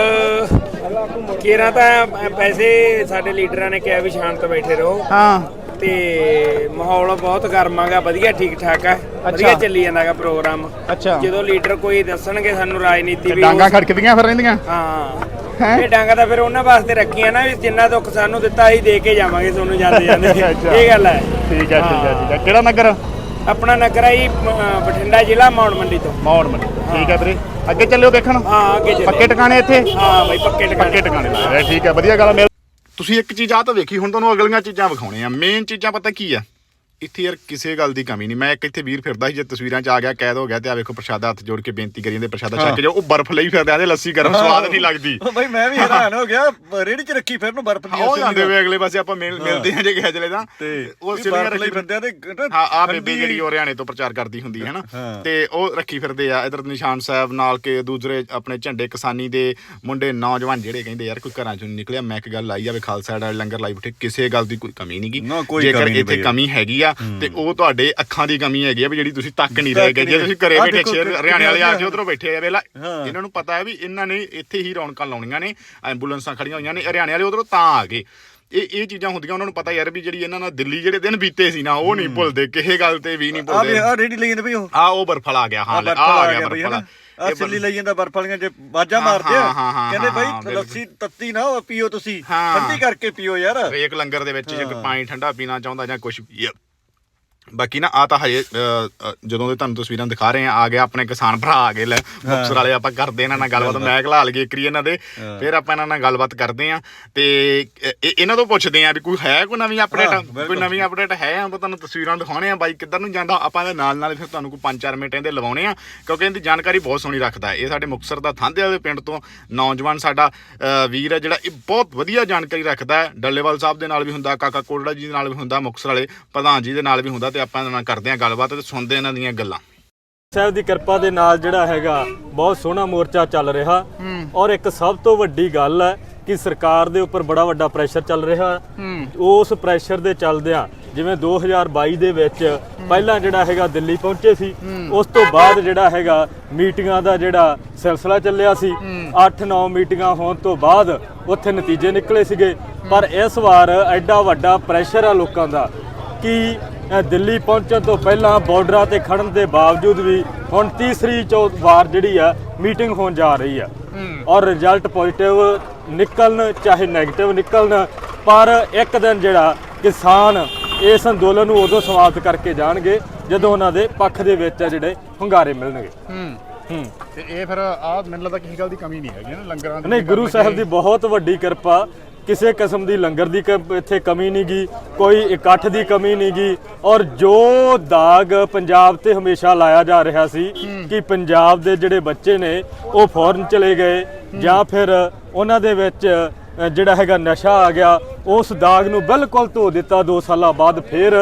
ਕੇਰਾ ਤਾਂ ਪੈਸੇ ਸਾਡੇ ਲੀਡਰਾਂ ਨੇ ਕਿਹਾ ਵੀ ਸ਼ਾਂਤ ਬੈਠੇ ਰਹੋ। ਹਾਂ। ਤੇ ਮਾਹੌਲ ਬਹੁਤ ਗਰਮਾਗਾ ਵਧੀਆ ਠੀਕ ਠਾਕ ਹੈ ਵਧੀਆ ਚੱਲੀ ਜਾਂਦਾਗਾ ਪ੍ਰੋਗਰਾਮ। ਅੱਛਾ। ਜਦੋਂ ਲੀਡਰ ਕੋਈ ਦੱਸਣਗੇ ਸਾਨੂੰ ਰਾਜਨੀਤੀ ਵੀ ਡਾਂਗਾ ਖੜਕਦੀਆਂ ਫਿਰ ਰਹਿੰਦੀਆਂ? ਹਾਂ। ਹੈਂ? ਇਹ ਡਾਂਗਾ ਤਾਂ ਫਿਰ ਉਹਨਾਂ ਵਾਸਤੇ ਰੱਖੀਆਂ ਨਾ ਵੀ ਜਿੰਨਾ ਦੁੱਖ ਸਾਨੂੰ ਦਿੱਤਾ ਅਸੀਂ ਦੇ ਕੇ ਜਾਵਾਂਗੇ ਤੁਹਾਨੂੰ ਜਾਂਦੇ ਜਾਂਦੇ। ਇਹ ਗੱਲ ਹੈ। ਠੀਕ ਹੈ ਠੀਕ ਹੈ ਠੀਕ ਹੈ। ਕਿਹੜਾ ਨਗਰ? ਆਪਣਾ ਨਗਰ ਹੈ ਜੀ ਬਠਿੰਡਾ ਜ਼ਿਲ੍ਹਾ ਮੌੜ ਮੰਡੀ ਤੋਂ। ਮੌੜ ਮੰਡੀ ਠੀਕ ਹੈ ਵੀਰੇ। ਅੱਗੇ ਚੱਲਿਓ ਦੇਖਣ? ਹਾਂ ਅੱਗੇ ਪੱਕੇ ਟਿਕਾਣੇ ਇੱਥੇ? ਹਾਂ ਬਾਈ ਪੱਕੇ ਟਿਕਾਣੇ। ਪੱਕੇ ਟਿਕਾਣੇ ਲਾਏ ਠੀਕ ਹੈ ਵਧੀਆ ਗੱਲ ਮਿਲ ਤੁਸੀਂ ਇੱਕ ਚੀਜ਼ ਆ ਤਾਂ ਵੇਖੀ, ਹੁਣ ਤੁਹਾਨੂੰ ਅਗਲੀਆਂ ਚੀਜ਼ਾਂ ਵਿਖਾਉਣੇ ਆ ਮੇਨ ਚੀਜ਼ਾਂ ਪਤਾ ਕੀ ਆ? ਇੱਥੇ ਯਾਰ ਕਿਸੇ ਗੱਲ ਦੀ ਕਮੀ ਨਹੀਂ। ਮੈਂ ਇੱਕ ਇੱਥੇ ਵੀਰ ਫਿਰਦਾ ਸੀ ਜੇ ਤਸਵੀਰਾਂ 'ਚ ਆ ਗਿਆ ਕੈਦ ਹੋ ਗਿਆ ਤੇ ਆ ਵੇਖੋ ਪ੍ਰਸ਼ਾਦਾ ਹੱਥ ਜੋੜ ਕੇ ਬੇਨਤੀ ਕਰੀ ਜਾਂਦੇ ਪ੍ਰਸ਼ਾਦਾ ਛੱਕ ਕੇ ਜਾਓ ਉਹ ਬਰਫ਼ ਲਈ ਫਿਰਦੇ ਆਂਦੇ ਲੱਸੀ ਗਰਮ ਸਵਾਦ ਨਹੀਂ ਲੱਗਦੀ। ਉਹ ਬਾਈ ਮੈਂ ਵੀ ਹੈਰਾਨ ਹੋ ਗਿਆ ਰੇੜੀ 'ਚ ਰੱਖੀ ਫਿਰ ਨੂੰ ਬਰਫ਼ ਦੀ ਅਸੀਂ ਜਾਂਦੇ ਵੀ- ਅਗਲੇ ਪਾਸੇ ਆਪਾਂ ਮਿਲ- ਮਿਲਦੇ ਹਾਂ ਜੇ ਕਿਸੇ ਚਲੇ ਤਾਂ। ਉਹ ਲਈ ਰੱਖੀ ਬੰਦਿਆਂ ਦੇ ਨਾ ਹਾਂ ਆ ਬੇਬੇ ਜਿਹੜੀ ਉਹ ਹਰਿਆਣੇ ਤੋਂ ਪ੍ਰਚਾਰ ਕਰਦੀ ਹੁੰਦੀ ਹੈ ਨਾ। ਤੇ ਉਹ ਰੱਖੀ ਫਿਰਦੇ ਆ ਇਧਰ ਨਿਸ਼ਾਨ ਸਾਹਿਬ ਨਾਲ ਕੇ ਦੂਸਰੇ ਆਪਣੇ ਝੰਡੇ ਕਿਸਾਨੀ ਦੇ ਮੁੰਡੇ ਨੌਜਵਾਨ ਜਿਹੜੇ ਕਹਿੰਦੇ ਯਾਰ ਕੋਈ ਘਰਾਂ ਚੋਂ ਨਿਕਲਿਆ ਮੈਂ ਇੱਕ ਗੱਲ ਲਾਈ ਜਾਵੇ ਖਾਲਸਾ ਦਾ ਲੰਗਰ ਲਾਈ ਬਿਠੇ ਕਿਸੇ ਗੱਲ ਦੀ ਕੋਈ ਕਮੀ ਨਹੀਂਗੀ ਜੇਕਰ ਇੱਥੇ। ਕਮੀ ਹੈਗੀ ਆ ਆ ਤੇ ਉਹ ਤੁਹਾਡੇ ਅੱਖਾਂ ਦੀ ਕਮੀ ਹੈਗੀ ਆ ਵੀ ਜਿਹੜੀ ਤੁਸੀਂ ਤੱਕ ਨਹੀਂ ਰਹੇ ਜੇ ਤੁਸੀਂ ਘਰੇ ਬੈਠੇ ਸ਼ੇਰ ਹਰਿਆਣੇ ਵਾਲੇ ਆ ਕੇ ਉਧਰੋਂ ਬੈਠੇ ਆ ਵੇਲਾ। ਇਹਨਾਂ ਨੂੰ ਪਤਾ ਹੈ ਵੀ ਇਹਨਾਂ ਨੇ ਇੱਥੇ ਹੀ ਰੌਣਕਾਂ ਲਾਉਣੀਆਂ ਨੇ ਐਂਬੂਲੈਂਸਾਂ ਖੜੀਆਂ ਹੋਈਆਂ ਨੇ ਹਰਿਆਣੇ ਵਾਲੇ ਉਧਰੋਂ ਤਾਂ ਆ ਗਏ। ਇਹ ਇਹ ਚੀਜ਼ਾਂ ਹੁੰਦੀਆਂ ਉਹਨਾਂ ਨੂੰ ਪਤਾ ਯਾਰ ਵੀ ਜਿਹੜੀ ਇਹਨਾਂ ਨਾਲ ਦਿੱਲੀ ਜਿਹੜੇ ਦਿਨ ਬੀਤੇ ਸੀ ਨਾ ਉਹ ਨਹੀਂ ਭੁੱਲਦੇ ਕਿਸੇ ਗੱਲ ਤੇ ਵੀ ਨਹੀਂ ਭੁੱਲਦੇ। ਆ ਰੇਡੀ ਲਈ ਜਾਂਦੇ ਬਈ ਉਹ। ਆ ਉਹ ਬਰਫਲ ਆ ਗਿਆ ਹਾਂ ਆ ਆ ਗਿਆ ਬਰਫਲ ਆ ਸਿੱਲੀ ਲਈ ਜਾਂਦਾ ਬਰਫ ਵਾਲੀਆਂ ਜੇ ਬਾਜਾ ਮਾਰਦੇ ਆ। ਕਹਿੰਦੇ ਬਿਲਕੁਲ। ਲੱਸੀ ਤੱਤੀ ਨਾ ਪੀਓ ਤੁਸੀਂ। ਠੰਡੀ ਕਰਕੇ ਪੀਓ ਯਾਰ। ਹਰੇਕ ਲੰਗਰ ਦੇ ਵਿੱਚ ਜੇ ਪਾਣੀ ਠੰਡਾ ਪੀਣਾ ਚਾਹੁੰਦਾ ਜਾਂ ਕੁਝ ਬਾਕੀ ਨਾ ਆ ਤਾਂ ਹਜੇ ਜਦੋਂ ਦੇ ਤੁਹਾਨੂੰ ਤਸਵੀਰਾਂ ਦਿਖਾ ਰਹੇ ਆ ਆ ਗਿਆ ਆਪਣੇ ਕਿਸਾਨ ਭਰਾ ਆ ਗਏ ਲੈ। ਮੁਕਤਸਰ ਵਾਲੇ ਆਪਾਂ ਕਰਦੇ ਇਹਨਾਂ ਨਾਲ ਗੱਲਬਾਤ ਮੈਂ ਘਲਾ ਲਈਏ ਕਰੀ ਇਹਨਾਂ ਦੇ। ਫਿਰ ਆਪਾਂ ਇਹਨਾਂ ਨਾਲ ਗੱਲਬਾਤ ਕਰਦੇ ਆ ਤੇ ਇਹਨਾਂ ਤੋਂ ਪੁੱਛਦੇ ਆ ਵੀ ਕੋਈ ਹੈ ਕੋਈ ਨਵੀਂ ਅਪਡੇਟ ਕੋਈ। ਨਵੀਂ ਅਪਡੇਟ ਹੈ? ਆਪਾਂ ਤੁਹਾਨੂੰ ਤਸਵੀਰਾਂ ਦਿਖਾਉਣੇ ਆ ਬਾਈ ਕਿੱਧਰ ਨੂੰ ਜਾਂਦਾ? ਆਪਾਂ ਦੇ ਨਾਲ ਨਾਲ ਫਿਰ ਤੁਹਾਨੂੰ ਕੋਈ 5-4 ਮਿੰਟ ਇਹਦੇ ਲਵਾਉਣੇ ਆ ਕਿਉਂਕਿ ਇਹਦੀ ਜਾਣਕਾਰੀ ਬਹੁਤ ਸੋਹਣੀ ਰੱਖਦਾ ਇਹ ਸਾਡੇ ਮੁਕਤਸਰ ਦਾ ਥਾਂਦੇ ਵਾਲੇ ਪਿੰਡ ਤੋਂ ਨੌਜਵਾਨ ਸਾਡਾ ਵੀਰ ਹੈ ਜਿਹੜਾ ਇਹ ਬਹੁਤ ਵਧੀਆ ਜਾਣਕਾਰੀ ਰੱਖਦਾ ਡੱਲੇਵਾਲ ਸਾਹਿਬ ਦੇ ਨਾਲ ਵੀ ਹੁੰਦਾ ਕਾਕਾ ਕੋਟੜਾ ਜੀ ਦੇ ਨਾਲ ਵੀ ਹੁੰਦਾ ਮੁਕਤਸਰ ਵਾਲੇ ਪ੍ਰਧਾਨ ਜੀ ਦੇ ਨਾਲ ਵੀ ਹੁੰਦਾ ਤੇ ਆਪਾਂ ਇਹਨਾਂ ਨਾਲ ਕਰਦੇ ਆ ਗੱਲਬਾਤ ਤੇ ਸੁਣਦੇ ਇਹਨਾਂ ਦੀਆਂ ਗੱਲਾਂ। ਸਾਹਿਬ ਦੀ ਕਿਰਪਾ ਦੇ ਨਾਲ ਜਿਹੜਾ ਹੈਗਾ ਬਹੁਤ ਸੋਹਣਾ ਮੋਰਚਾ ਚੱਲ ਰਿਹਾ। ਔਰ ਇੱਕ ਸਭ ਤੋਂ ਵੱਡੀ ਗੱਲ ਹੈ ਕਿ ਸਰਕਾਰ ਦੇ ਉੱਪਰ ਬੜਾ ਵੱਡਾ ਪ੍ਰੈਸ਼ਰ ਚੱਲ ਰਿਹਾ। ਉਸ ਪ੍ਰੈਸ਼ਰ ਦੇ ਚੱਲਦਿਆਂ ਜਿਵੇਂ 2022 ਦੇ ਵਿੱਚ ਪਹਿਲਾਂ ਜਿਹੜਾ ਹੈਗਾ ਦਿੱਲੀ ਪਹੁੰਚੇ ਸੀ ਉਸ ਤੋਂ ਬਾਅਦ ਜਿਹੜਾ ਹੈਗਾ ਮੀਟਿੰਗਾਂ ਦਾ ਜਿਹੜਾ ਸਿਲਸਿਲਾ ਚੱਲਿਆ ਸੀ 8-9 ਮੀਟਿੰਗਾਂ ਹੋਣ ਤੋਂ ਬਾਅਦ ਉੱਥੇ ਨਤੀਜੇ ਨਿਕਲੇ ਸੀਗੇ। ਪਰ ਇਸ ਵਾਰ ਐਡਾ ਵੱਡਾ ਪ੍ਰੈਸ਼ਰ ਆ ਲੋਕਾਂ ਦਾ ਕਿ ਦਿੱਲੀ ਪਹੁੰਚਣ ਤੋਂ ਪਹਿਲਾਂ ਬਾਰਡਰਾਂ ਤੇ ਖੜਨ ਦੇ ਬਾਵਜੂਦ ਵੀ ਹੁਣ ਤੀਸਰੀ ਚੌਥ ਵਾਰ ਜਿਹੜੀ ਆ ਮੀਟਿੰਗ ਹੋਣ ਜਾ ਰਹੀ ਆ। ਔਰ ਰਿਜ਼ਲਟ ਪੋਜ਼ਿਟਿਵ ਨਿਕਲਣ ਚਾਹੇ 네ਗੇਟਿਵ ਨਿਕਲਣ ਪਰ ਇੱਕ ਦਿਨ ਜਿਹੜਾ ਕਿਸਾਨ ਇਸ ਅੰਦੋਲਨ ਨੂੰ ਉਦੋਂ ਸਮਾਪਤ ਕਰਕੇ ਜਾਣਗੇ ਜਦੋਂ ਉਹਨਾਂ ਦੇ ਪੱਖ ਦੇ ਵਿੱਚ ਜਿਹੜੇ ਹੁੰਗਾਰੇ ਮਿਲਣਗੇ। ਹੂੰ। ਤੇ ਇਹ ਫਿਰ ਆ ਮੈਨੂੰ ਲੱਗਦਾ ਕਿਸੇ ਗੱਲ ਦੀ ਕਮੀ ਨਹੀਂ ਹੈਗੀ ਨਾ ਲੰਗਰਾਂ ਨਹੀਂ ਗੁਰੂ ਸਾਹਿਬ ਦੀ ਬਹੁਤ ਵੱਡੀ ਕਿਰਪਾ ਕਿਸੇ ਕਿਸਮ ਦੀ ਲੰਗਰ ਦੀ ਕ- ਇੱਥੇ ਕਮੀ ਨਹੀਂ ਗੀ, ਕੋਈ ਇਕੱਠ ਦੀ ਕਮੀ ਨਹੀਂ ਗੀ। ਔਰ ਜੋ ਦਾਗ ਪੰਜਾਬ ਤੇ ਹਮੇਸ਼ਾ ਲਾਇਆ ਜਾ ਰਿਹਾ ਸੀ ਕਿ ਪੰਜਾਬ ਦੇ ਜਿਹੜੇ ਬੱਚੇ ਨੇ, ਉਹ ਫੌਰਨ ਚਲੇ ਗਏ ਜਾਂ ਫਿਰ ਉਹਨਾਂ ਦੇ ਵਿੱਚ ਜਿਹੜਾ ਹੈਗਾ ਨਸ਼ਾ ਆ ਗਿਆ, ਉਸ ਦਾਗ ਨੂੰ ਬਿਲਕੁਲ ਧੋ ਦਿੱਤਾ। 2 ਸਾਲਾਂ ਬਾਅਦ ਫਿਰ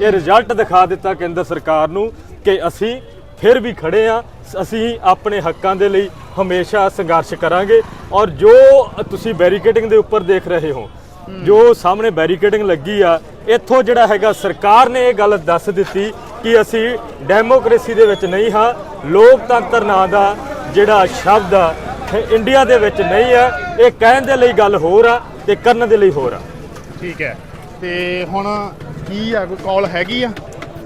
ਇਹ ਰਿਜ਼ਲਟ ਦਿਖਾ ਦਿੱਤਾ ਕੇਂਦਰ ਸਰਕਾਰ ਨੂੰ ਕਿ ਅਸੀਂ ਫਿਰ ਵੀ ਖੜੇ ਆ ਅਸੀਂ ਆਪਣੇ ਹੱਕਾਂ ਦੇ ਲਈ ਹਮੇਸ਼ਾ ਸੰਘਰਸ਼ ਕਰਾਂਗੇ ਔਰ ਜੋ ਤੁਸੀਂ ਬੈਰੀਕੇਡਿੰਗ ਦੇ ਉੱਪਰ ਦੇਖ ਰਹੇ ਹੋ, ਜੋ ਸਾਹਮਣੇ ਬੈਰੀਕੇਡਿੰਗ ਲੱਗੀ ਆ, ਇੱਥੋਂ ਜਿਹੜਾ ਹੈਗਾ ਸਰਕਾਰ ਨੇ ਇਹ ਗੱਲ ਦੱਸ ਦਿੱਤੀ ਕਿ ਅਸੀਂ ਡੈਮੋਕ੍ਰੇਸੀ ਦੇ ਵਿੱਚ ਨਹੀਂ ਹਾਂ, ਲੋਕਤੰਤਰ ਨਾਂ ਦਾ ਜਿਹੜਾ ਸ਼ਬਦ ਆ ਇੰਡੀਆ ਦੇ ਵਿੱਚ ਨਹੀਂ ਹੈ, ਇਹ ਕਹਿਣ ਦੇ ਲਈ ਗੱਲ ਹੋਰ ਆ ਤੇ ਕਰਨ ਦੇ ਲਈ ਹੋਰ ਆ। ਠੀਕ ਹੈ। ਤੇ ਹੁਣ ਕੀ ਆ, ਕੋਈ ਕਾਲ ਹੈਗੀ ਆ?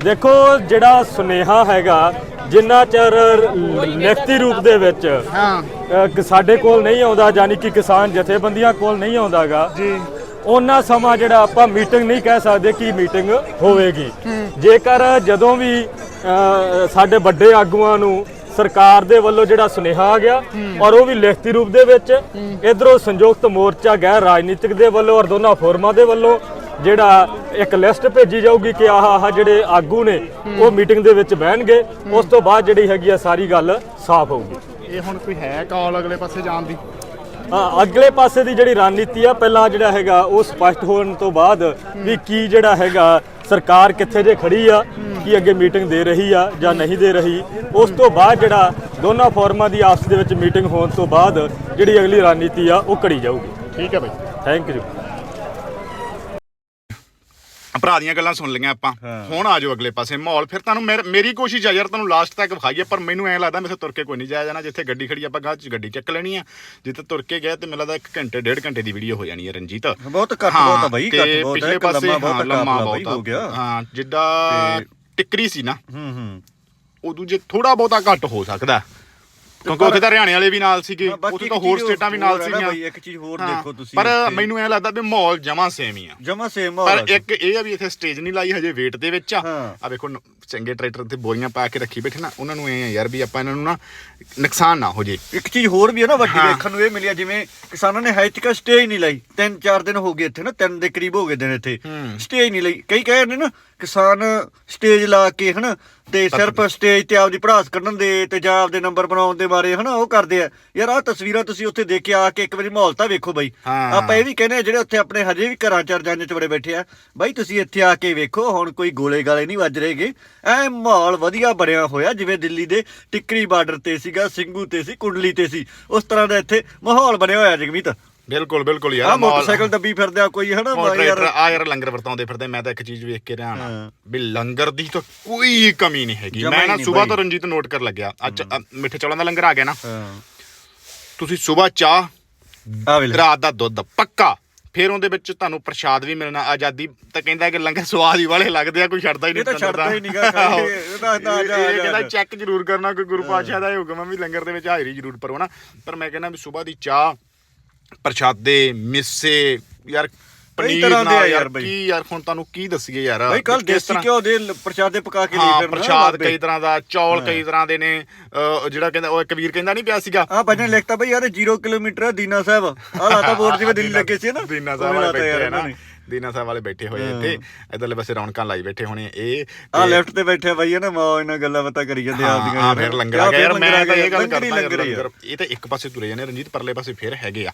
ਦੇਖੋ ਜਿਹੜਾ ਸੁਨੇਹਾ ਹੈਗਾ ਜਿੰਨਾ ਚਿਰ ਲਿਖਤੀ ਰੂਪ ਦੇ ਵਿੱਚ ਹਾਂ। ਸਾਡੇ ਕੋਲ ਨਹੀਂ ਆਉਂਦਾ ਯਾਨੀ ਕਿ ਕਿਸਾਨ ਜਥੇਬੰਦੀਆਂ ਕੋਲ ਨਹੀਂ ਆਉਂਦਾਗਾ ਜੀ। ਉਹਨਾਂ ਸਮਾਂ ਜਿਹੜਾ ਆਪਾਂ ਮੀਟਿੰਗ ਨਹੀਂ ਕਹਿ ਸਕਦੇ ਕਿ ਮੀਟਿੰਗ ਹੋਵੇਗੀ। ਜੇਕਰ ਜਦੋਂ ਵੀ ਸਾਡੇ ਵੱਡੇ ਆਗੂਆਂ ਨੂੰ ਸਰਕਾਰ ਦੇ ਵੱਲੋਂ ਜਿਹੜਾ ਸੁਨੇਹਾ ਆ ਗਿਆ ਔਰ ਉਹ ਵੀ ਲਿਖਤੀ ਰੂਪ ਦੇ ਵਿੱਚ ਇਧਰੋਂ ਸੰਯੁਕਤ ਮੋਰਚਾ ਗੈਰ ਰਾਜਨੀਤਿਕ ਦੇ ਵੱਲੋਂ ਔਰ ਦੋਨਾਂ ਫੋਰਮਾਂ ਦੇ ਵੱਲੋਂ ਜਿਹੜਾ ਇੱਕ ਲਿਸਟ ਭੇਜੀ ਜਾਊਗੀ ਕਿ ਆਹ ਆਹ ਜਿਹੜੇ ਆਗੂ ਨੇ ਉਹ ਮੀਟਿੰਗ ਦੇ ਵਿੱਚ ਬਹਿਣਗੇ। ਉਸ ਤੋਂ ਬਾਅਦ ਜਿਹੜੀ ਹੈਗੀ ਆ ਸਾਰੀ ਗੱਲ ਸਾਫ਼ ਹੋਊਗੀ। ਇਹ ਹੁਣ ਕੋਈ ਹੈ ਕਾਲ ਅਗਲੇ ਪਾਸੇ ਜਾਣ ਦੀ? ਹਾਂ ਅਗਲੇ ਪਾਸੇ ਦੀ ਜਿਹੜੀ ਰਣਨੀਤੀ ਆ ਪਹਿਲਾਂ ਜਿਹੜਾ ਹੈਗਾ ਉਹ ਸਪਸ਼ਟ ਹੋਣ ਤੋਂ ਬਾਅਦ ਵੀ ਕੀ ਜਿਹੜਾ ਹੈਗਾ ਸਰਕਾਰ ਕਿੱਥੇ ਜੇ ਖੜੀ ਆ ਕੀ ਅੱਗੇ ਮੀਟਿੰਗ ਦੇ ਰਹੀ ਆ ਜਾਂ ਨਹੀਂ ਦੇ ਰਹੀ। ਉਸ ਤੋਂ ਬਾਅਦ ਜਿਹੜਾ ਦੋਨਾਂ ਫੋਰਮਾਂ ਦੀ ਆਪਸ ਦੇ ਵਿੱਚ ਮੀਟਿੰਗ ਹੋਣ ਤੋਂ ਬਾਅਦ ਜਿਹੜੀ ਅਗਲੀ ਰਣਨੀਤੀ ਆ ਉਹ ਘੜੀ ਜਾਊਗੀ। ਠੀਕ ਹੈ ਬਾਈ। ਥੈਂਕ ਯੂ ਭਰਾ ਦੀਆਂ ਗੱਲਾਂ ਸੁਣ ਲਈਆਂ ਆਪਾਂ। ਹੁਣ ਆ ਜਾਓ ਅਗਲੇ ਪਾਸੇ। ਮਾਹੌਲ ਫਿਰ ਤੁਹਾਨੂੰ ਮੇਰ- ਕੋਸ਼ਿਸ਼ ਆ ਯਾਰ ਤੁਹਾਨੂੰ ਲਾਸਟ ਤੱਕ ਵਿਖਾਈਏ ਪਰ ਮੈਨੂੰ ਐਂ ਲੱਗਦਾ ਮੇਰੇ ਤੁਰ ਕੇ ਕੋਈ ਨਹੀਂ ਜਾਇਆ ਜਾਣਾ। ਜਿੱਥੇ ਗੱਡੀ ਖੜੀ ਆਪਾਂ ਗਾਹ ਚ ਗੱਡੀ ਚੱਕ ਲੈਣੀ ਆ। ਜਿੱਥੇ ਤੁਰ ਕੇ ਗਏ ਤੇ ਮੈਨੂੰ ਲੱਗਦਾ 1 ਘੰਟੇ ਡੇਢ ਘੰਟੇ ਦੀ ਵੀਡੀਓ ਹੋ ਜਾਣੀ ਹੈ ਰਣਜੀਤ। ਬਹੁਤ ਘੱਟ ਬਹੁਤ ਆ ਬਾਈ ਘੱਟ ਬਹੁਤ ਪਿਛਲੇ ਹੈ ਪਾਸੇ ਲੰਮਾ ਬਹੁਤ ਹੋ ਗਿਆ। ਹਾਂ ਜਿੱਦਾਂ ਟਿੱਕਰੀ ਸੀ ਨਾ। ਹੂੰ ਹੂੰ। ਉਹ ਦੂਜੇ ਥੋੜਾ ਬਹੁਤਾ ਘੱਟ ਹੋ ਸਕਦਾ। ਕਿਉਂਕਿ ਉੱਥੇ ਤਾਂ ਹਰਿਆਣੇ ਵਾਲੇ ਵੀ ਨਾਲ ਸੀਗੇ ਉੱਥੇ ਤਾਂ ਹੋਰ ਸਟੇਟਾਂ ਵੀ ਨਾਲ ਸੀਗੀਆਂ ਬਾਈ, ਇੱਕ ਚੀਜ਼ ਹੋਰ ਦੇਖੋ ਤੁਸੀਂ ਪਰ। ਮੈਨੂੰ ਐ ਲੱਗਦਾ ਵੀ ਮਾਹੌਲ ਜਮਾ ਸੇਮ ਹੀ ਆ ਜਮਾ ਸੇਮ ਪਰ ਇੱਕ ਇਹ ਆ ਵੀ ਇੱਥੇ ਸਟੇਜ ਨਹੀਂ ਲਾਈ ਹਜੇ ਵੇਟ ਦੇ ਵਿੱਚ ਆ। ਆ ਵੇਖੋ ਚੰਗੇ ਟਰੈਕਟਰ ਤੇ ਬੋਰੀਆਂ ਪਾ ਕੇ ਰੱਖੀ ਬੈਠੇ ਨਾ ਉਹਨਾਂ ਨੂੰ ਐ ਆ ਯਾਰ ਵੀ ਆਪਾਂ ਇਹਨਾਂ ਨੂੰ ਨਾ ਨੁਕਸਾਨ ਨਾ ਹੋ ਜੇ ਇੱਕ ਚੀਜ਼ ਹੋਰ ਵੀ ਹੈ ਨਾ ਵੱਡੀ ਹਾਂ। ਵੇਖਣ ਨੂੰ ਇਹ ਮਿਲਿਆ ਜਿਵੇਂ ਕਿਸਾਨਾਂ ਨੇ ਹਾਈ ਤੱਕ ਸਟੇਜ ਨਹੀਂ ਲਾਈ ਤਿੰਨ ਚਾਰ ਦਿਨ ਹੋ ਗਏ ਇੱਥੇ ਨਾ ਤਿੰਨ ਦੇ ਕਰੀਬ ਹੋ ਗਏ ਦਿਨ ਇੱਥੇ। ਸਟੇਜ ਨਹੀਂ ਲਈ ਕਈ ਕਹਿ ਰਹੇ ਨੇ ਨਾ ਕਿਸਾਨ ਸਟੇਜ ਲਾ ਕੇ ਹਨਾ ਤੇ ਸਿਰਫ ਸਟੇਜ ਤੇ ਆਪਦੀ ਭੜਾਸ ਕੱਢਣ ਦੇ ਤੇ ਜਾਂ ਆਪਦੇ ਨੰਬਰ ਬਣਾਉਣ ਦੇ ਬਾਰੇ ਹਨਾ ਉਹ ਕਰਦੇ ਆ। ਯਾਰ ਆਹ ਤਸਵੀਰਾਂ ਤੁਸੀਂ ਉੱਥੇ ਦੇਖ ਕੇ ਆ ਕੇ ਇੱਕ ਵਾਰੀ ਮਾਹੌਲ ਤਾਂ ਵੇਖੋ ਬਾਈ। ਆਪਾਂ ਇਹ ਵੀ ਕਹਿੰਦੇ ਆ ਜਿਹੜੇ ਉੱਥੇ ਆਪਣੇ ਹਜੇ ਵੀ ਘਰਾਂ ਚ ਰਜਾਨੇ ਚ ਬੜੇ ਬੈਠੇ ਆ ਬਾਈ ਤੁਸੀਂ ਇੱਥੇ ਆ ਕੇ ਵੇਖੋ ਹੁਣ ਕੋਈ ਗੋਲੇ ਗਾਲੇ ਨਹੀਂ ਵੱਜ ਰਹੇਗੇ ਐ ਮਾਹੌਲ ਵਧੀਆ ਬਣਿਆ ਹੋਇਆ ਜਿਵੇਂ ਦਿੱਲੀ ਦੇ ਟਿੱਕਰੀ ਬਾਰਡਰ ਤੇ ਸੀਗਾ ਸਿੰਘੂ ਤੇ ਸੀ ਕੁੰਡਲੀ ਤੇ ਸੀ। ਉਸ ਤਰ੍ਹਾਂ ਦਾ ਇੱਥੇ ਮਾਹੌਲ ਬਣਿਆ ਹੋਇਆ ਜਗਮੀਤ। ਬਿਲਕੁਲ ਬਿਲकुल ਯਾਰ ਆ ਮੋਟਰਸਾਈਕਲ ਦੱਬੀ ਫਿਰਦੇ ਆ ਕੋਈ ਹਨਾ ਟਰੈਕਟਰ ਆ ਯਾਰ? ਲੰਗਰ ਵਰਤਾਉਂਦੇ ਫਿਰਦੇ ਮੈਂ ਤਾਂ ਇੱਕ ਚੀਜ਼ ਵੇਖ ਕੇ ਰਿਹਾ ਨਾ ਵੀ ਲੰਗਰ ਦੀ ਤਾਂ ਕੋਈ ਕਮੀ ਨਹੀਂ ਹੈਗੀ। ਮੈਂ ਨਾ ਸਵੇਰ। ਤੋਂ ਰਣਜੀਤ ਨੋਟ ਕਰ ਲੱਗਿਆ ਅੱਜ ਮਿੱਠੇ ਚੌਲਾਂ ਦਾ ਲੰਗਰ ਆ ਗਿਆ ਨਾ। ਤੁਸੀਂ ਸਵੇਰ ਚਾਹ ਰਾਤ ਦਾ ਦੁੱਧ ਪੱਕਾ ਫਿਰ ਉਹਦੇ ਵਿੱਚ ਤੁਹਾਨੂੰ ਪ੍ਰਸ਼ਾਦ ਵੀ ਮਿਲਣਾ ਆਜ਼ਾਦੀ ਤਾਂ ਕਹਿੰਦਾ ਕਿ ਲੰਗਰ ਸਵਾਦ ਹੀ ਵਾਲੇ ਲੱਗਦੇ ਆ ਕੋਈ ਛੱਡਦਾ ਹੀ ਨਹੀਂ ਇਹ ਤਾਂ। ਛੱਡਦਾ ਹੀ ਨੀਗਾ ਖਾਲੀ, ਇਹ ਤਾਂ- ਕਹਿੰਦਾ। ਚੈੱਕ ਜ਼ਰੂਰ ਕਰਨਾ ਕੋਈ ਗੁਰੂ ਪਾਤਸ਼ਾਹ ਦਾ ਹੁਕਮ ਆ ਵੀ ਲੰਗਰ ਦੇ ਵਿੱਚ ਹਾਜ਼ਰੀ ਜ਼ਰੂਰ ਨਾ। ਪਰ ਮੈਂ ਕਹਿੰਦਾ ਵੀ ਸਵੇਰ ਦੀ ਚਾਹ ਪ੍ਰਸ਼ਾਦੇ ਮਿੱਸੇ ਯਾਰ ਪਨੀਰ ਤਰ੍ਹਾਂ ਦੇ ਆ ਯਾਰ ਬਈ। ਕੀ ਯਾਰ ਹੁਣ ਤੁਹਾਨੂੰ ਕੀ ਦਸੀਏ ਯਾਰ? ਬਈ ਕੱਲ ਦੇਸੀ ਘਿਓ ਦੇ ਪ੍ਰਸ਼ਾਦੇ ਪਕਾ ਕੇ ਹਾਂ ਫਿਰ ਪ੍ਰਸ਼ਾਦ ਕਈ ਤਰ੍ਹਾਂ ਦਾ ਚੌਲ ਕਈ ਤਰ੍ਹਾਂ ਦੇ ਨੇ ਜਿਹੜਾ ਕਹਿੰਦਾ ਉਹ ਕਬੀਰ ਕਹਿੰਦਾ ਨਹੀਂ ਪਿਆ ਸੀਗਾ। ਆ ਭਜਨ ਲਿਖਤਾ ਬਈ ਯਾਰ 0 ਕਿਲੋਮੀਟਰ ਦੀਨਾ ਸਾਹਿਬ। ਆ ਲਾਤਾ ਬੋਰਡ ਜਿਵੇਂ ਦਿੱਲੀ ਲੱਗੇ ਸੀ ਨਾ। ਦੀਨਾ ਸਾਹਿਬ ਬੈਠੇ ਨੇ। ਦੀਨਾ ਸਾਹਿਬ ਵਾਲੇ ਬੈਠੇ ਹੋਏ ਆ ਇੱਥੇ। ਇਧਰਲੇ ਪਾਸੇ ਰੌਣਕਾਂ ਲਾਈ ਬੈਠੇ ਹੋਣੇ ਇਹ ਆ ਲੈਫਟ ਤੇ ਬੈਠੇ ਬਾਈ ਨਾ ਮੌਜ ਨਾਲ ਗੱਲਾਂ ਬਾਤਾਂ ਕਰੀ ਜਾਂਦੇ ਆਪਦੀਆਂ। ਹਾਂ, ਫਿਰ ਲੰਗਰ ਆ ਗਿਆ ਯਾਰ ਮੈਂ ਤਾਂ ਇਹ ਗੱਲ ਕਰਦਾ ਇਹ ਤਾਂ ਇੱਕ ਪਾਸੇ ਤੁਰੇ ਜਾਂਦੇ ਰਣਜੀਤ ਪਰਲੇ ਪਾਸੇ ਫਿਰ ਹੈਗੇ ਆ।